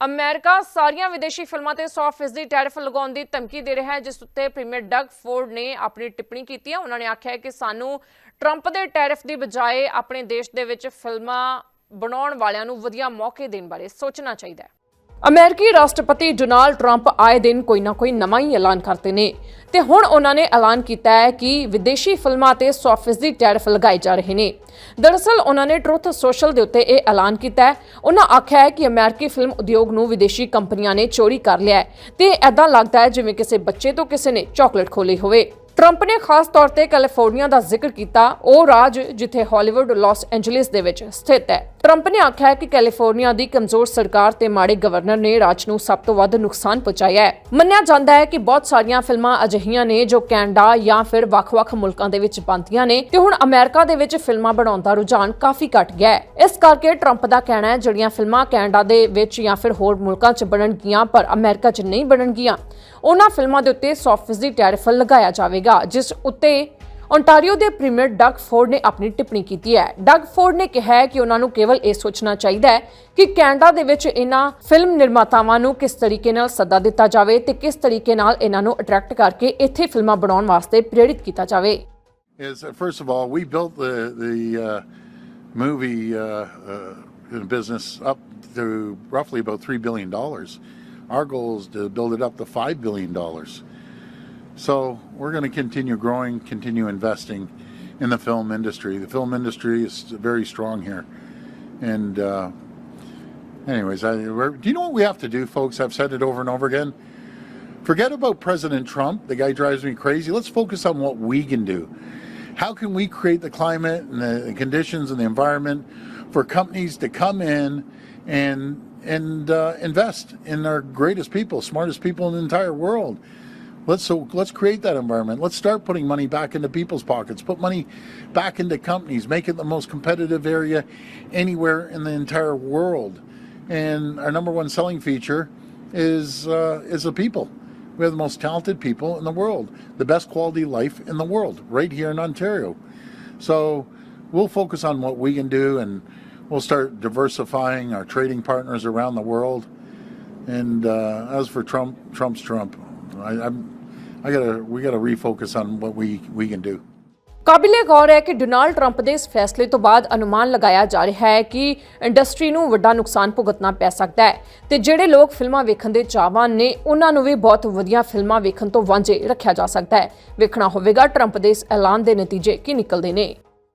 ਅਮਰੀਕਾ ਸਾਰੀਆਂ ਵਿਦੇਸ਼ੀ ਫਿਲਮਾਂ ਤੇ 100% ਟੈਰਿਫ ਲਗਾਉਣ ਦੀ ਧਮਕੀ ਦੇ ਰਿਹਾ ਹੈ, ਜਿਸ ਉੱਤੇ ਪ੍ਰੀਮੀਅਰ ਡਗ ਫੋਰਡ ਨੇ ਆਪਣੀ ਟਿੱਪਣੀ ਕੀਤੀ ਹੈ। ਉਹਨਾਂ ਨੇ ਆਖਿਆ ਹੈ ਕਿ ਸਾਨੂੰ ਟਰੰਪ ਦੇ ਟੈਰਿਫ ਦੀ ਬਜਾਏ ਆਪਣੇ ਦੇਸ਼ ਦੇ ਵਿੱਚ ਫਿਲਮਾਂ ਬਣਾਉਣ ਵਾਲਿਆਂ ਨੂੰ ਵਧੀਆ ਮੌਕੇ ਦੇਣ ਬਾਰੇ ਸੋਚਣਾ ਚਾਹੀਦਾ ਹੈ। ਅਮਰੀਕੀ ਰਾਸ਼ਟਰਪਤੀ ਡੋਨਾਲਡ ਟਰੰਪ ਆਏ ਦਿਨ ਕੋਈ ਨਾ ਕੋਈ ਨਵਾਂ ਹੀ ਐਲਾਨ ਕਰਦੇ ਨੇ ਤੇ ਹੁਣ ਉਹਨਾਂ ਨੇ ਐਲਾਨ ਕੀਤਾ ਹੈ ਕਿ ਵਿਦੇਸ਼ੀ ਫਿਲਮਾਂ ਤੇ 100% ਟੈਰਿਫ ਲਗਾਏ ਜਾ ਰਹੇ ਨੇ। ਦਰਅਸਲ ਉਹਨਾਂ ਨੇ ਟਰੁੱਥ ਸੋਸ਼ਲ ਦੇ ਉੱਤੇ ਇਹ ਐਲਾਨ ਕੀਤਾ ਹੈ। ਉਹਨਾਂ ਆਖਿਆ ਹੈ ਕਿ ਅਮਰੀਕੀ ਫਿਲਮ ਉਦਯੋਗ ਨੂੰ ਵਿਦੇਸ਼ੀ ਕੰਪਨੀਆਂ ਨੇ ਚੋਰੀ ਕਰ ਲਿਆ ਹੈ ਤੇ ਐਦਾਂ ਲੱਗਦਾ ਹੈ ਜਿਵੇਂ ਕਿਸੇ ਬੱਚੇ ਤੋਂ ਕਿਸੇ ਨੇ ਚਾਕਲੇਟ ਖੋਲੀ ਹੋਵੇ। ਟਰੰਪ ਨੇ ਖਾਸ ਤੌਰ ਤੇ ਕੈਲੀਫੋਰਨੀਆ ਦਾ ਜ਼ਿਕਰ ਕੀਤਾ, ਉਹ ਰਾਜ ਜਿੱਥੇ ਹਾਲੀਵੁੱਡ ਲਾਸ ਐਂਜਲਿਸ ਦੇ ਵਿੱਚ ਸਥਿਤ ਹੈ। ਟਰੰਪ ਨੇ ਆਖਿਆ ਕਿ ਕੈਲੀਫੋਰਨੀਆ ਦੀ ਕਮਜ਼ੋਰ ਸਰਕਾਰ ਤੇ ਮਾੜੇ ਗਵਰਨਰ ਨੇ ਰਾਜ ਨੂੰ ਸਭ ਤੋਂ ਵੱਧ ਨੁਕਸਾਨ ਪਹੁੰਚਾਇਆ ਹੈ। ਮੰਨਿਆ ਜਾਂਦਾ ਹੈ ਕਿ ਬਹੁਤ ਸਾਰੀਆਂ ਫਿਲਮਾਂ ਅਜਿਹੀਆਂ ਨੇ ਜੋ ਕੈਨੇਡਾ ਜਾਂ ਫਿਰ ਵੱਖ-ਵੱਖ ਮੁਲਕਾਂ ਦੇ ਵਿੱਚ ਬਣਦੀਆਂ ਨੇ ਤੇ ਹੁਣ ਅਮਰੀਕਾ ਦੇ ਵਿੱਚ ਫਿਲਮਾਂ ਬਣਾਉਣ ਦਾ ਰੁਝਾਨ ਕਾਫੀ ਘਟ ਗਿਆ ਹੈ। ਇਸ ਕਰਕੇ ਟਰੰਪ ਦਾ ਕਹਿਣਾ ਹੈ, ਜਿਹੜੀਆਂ ਫਿਲਮਾਂ ਕੈਨੇਡਾ ਦੇ ਵਿੱਚ ਜਾਂ ਫਿਰ ਹੋਰ ਮੁਲਕਾਂ 'ਚ ਬਣਨਗੀਆਂ ਪਰ ਅਮਰੀਕਾ 'ਚ ਨਹੀਂ ਬਣਨਗੀਆਂ। ਉਹਨਾਂ ਫਿਲਮਾਂ ਦੇ ਉੱਤੇ 100% ਟੈਰਿਫ ਲਗਾਇਆ ਜਾਵੇਗਾ ਜਿਸ ਉੱਤੇ ਓਨਟਾਰੀਓ ਦੇ ਪ੍ਰੀਮੀਅਰ ਡਗ ਫੋਰਡ ਨੇ ਆਪਣੀ ਟਿੱਪਣੀ ਕੀਤੀ ਹੈ ਡਗ ਫੋਰਡ ਨੇ ਕਿਹਾ ਹੈ ਕਿ ਉਹਨਾਂ ਨੂੰ ਕੇਵਲ ਇਹ ਸੋਚਣਾ ਚਾਹੀਦਾ ਹੈ ਕਿ ਕੈਨੇਡਾ ਦੇ ਵਿੱਚ ਇਹਨਾਂ ਫਿਲਮ ਨਿਰਮਾਤਾਵਾਂ ਨੂੰ ਕਿਸ ਤਰੀਕੇ ਨਾਲ ਸੱਦਾ ਦਿੱਤਾ ਜਾਵੇ ਤੇ ਕਿਸ ਤਰੀਕੇ ਨਾਲ ਇਹਨਾਂ ਨੂੰ ਅਟਰੈਕਟ ਕਰਕੇ ਇੱਥੇ ਫਿਲਮਾਂ ਬਣਾਉਣ ਵਾਸਤੇ ਪ੍ਰੇਰਿਤ ਕੀਤਾ ਜਾਵੇ is uh, first of all, we built the the uh, movie uh, uh, business up to roughly about three billion dollars. Our goal is to build it up to five billion dollars. So we're going to continue growing, continue investing in the film industry. The film industry is very strong here, and. Uh, Anyways, I, do you know what we have to do, folks? I've said it over and over again. Forget about President Trump. The guy drives me crazy. Let's focus on what we can do. How can we create the climate and the conditions and the environment for companies to come in and and uh, invest in our greatest people, smartest people in the entire world? Let's so let's create that environment. Let's start putting money back into people's pockets. Put money back into companies. Make it the most competitive area anywhere in the entire world. And our number one selling feature is uh, is the people. We have the most talented people in the world, the best quality life in the world, right here in Ontario. So we'll focus on what we can do, and we'll start diversifying our trading partners around the world. And uh, as for Trump, Trump's Trump. I, I'm, I gotta, we gotta refocus on what we we can do. ਕਾਬਿਲੇ ਗੌਰ ਹੈ ਕਿ Donald Trump ਦੇ ਇਸ ਫੈਸਲੇ ਤੋਂ ਬਾਅਦ ਅਨੁਮਾਨ ਲਗਾਇਆ ਜਾ ਰਿਹਾ ਹੈ ਕਿ ਇੰਡਸਟਰੀ ਨੂੰ ਵੱਡਾ ਨੁਕਸਾਨ ਭੁਗਤਣਾ ਪੈ ਸਕਦਾ ਹੈ ਤੇ ਜਿਹੜੇ ਲੋਕ ਫਿਲਮਾਂ ਵੇਖਣ ਦੇ ਚਾਹਵਾਨ ਨੇ ਉਹਨਾਂ ਨੂੰ ਵੀ ਬਹੁਤ ਵਧੀਆ ਫਿਲਮਾਂ ਵੇਖਣ ਤੋਂ ਵਾਂਝੇ ਰੱਖਿਆ ਜਾ ਸਕਦਾ ਹੈ ਵੇਖਣਾ ਹੋਵੇਗਾ ਟਰੰਪ ਦੇ ਇਸ ਐਲਾਨ ਦੇ ਨਤੀਜੇ ਕੀ ਨਿਕਲਦੇ ਨੇ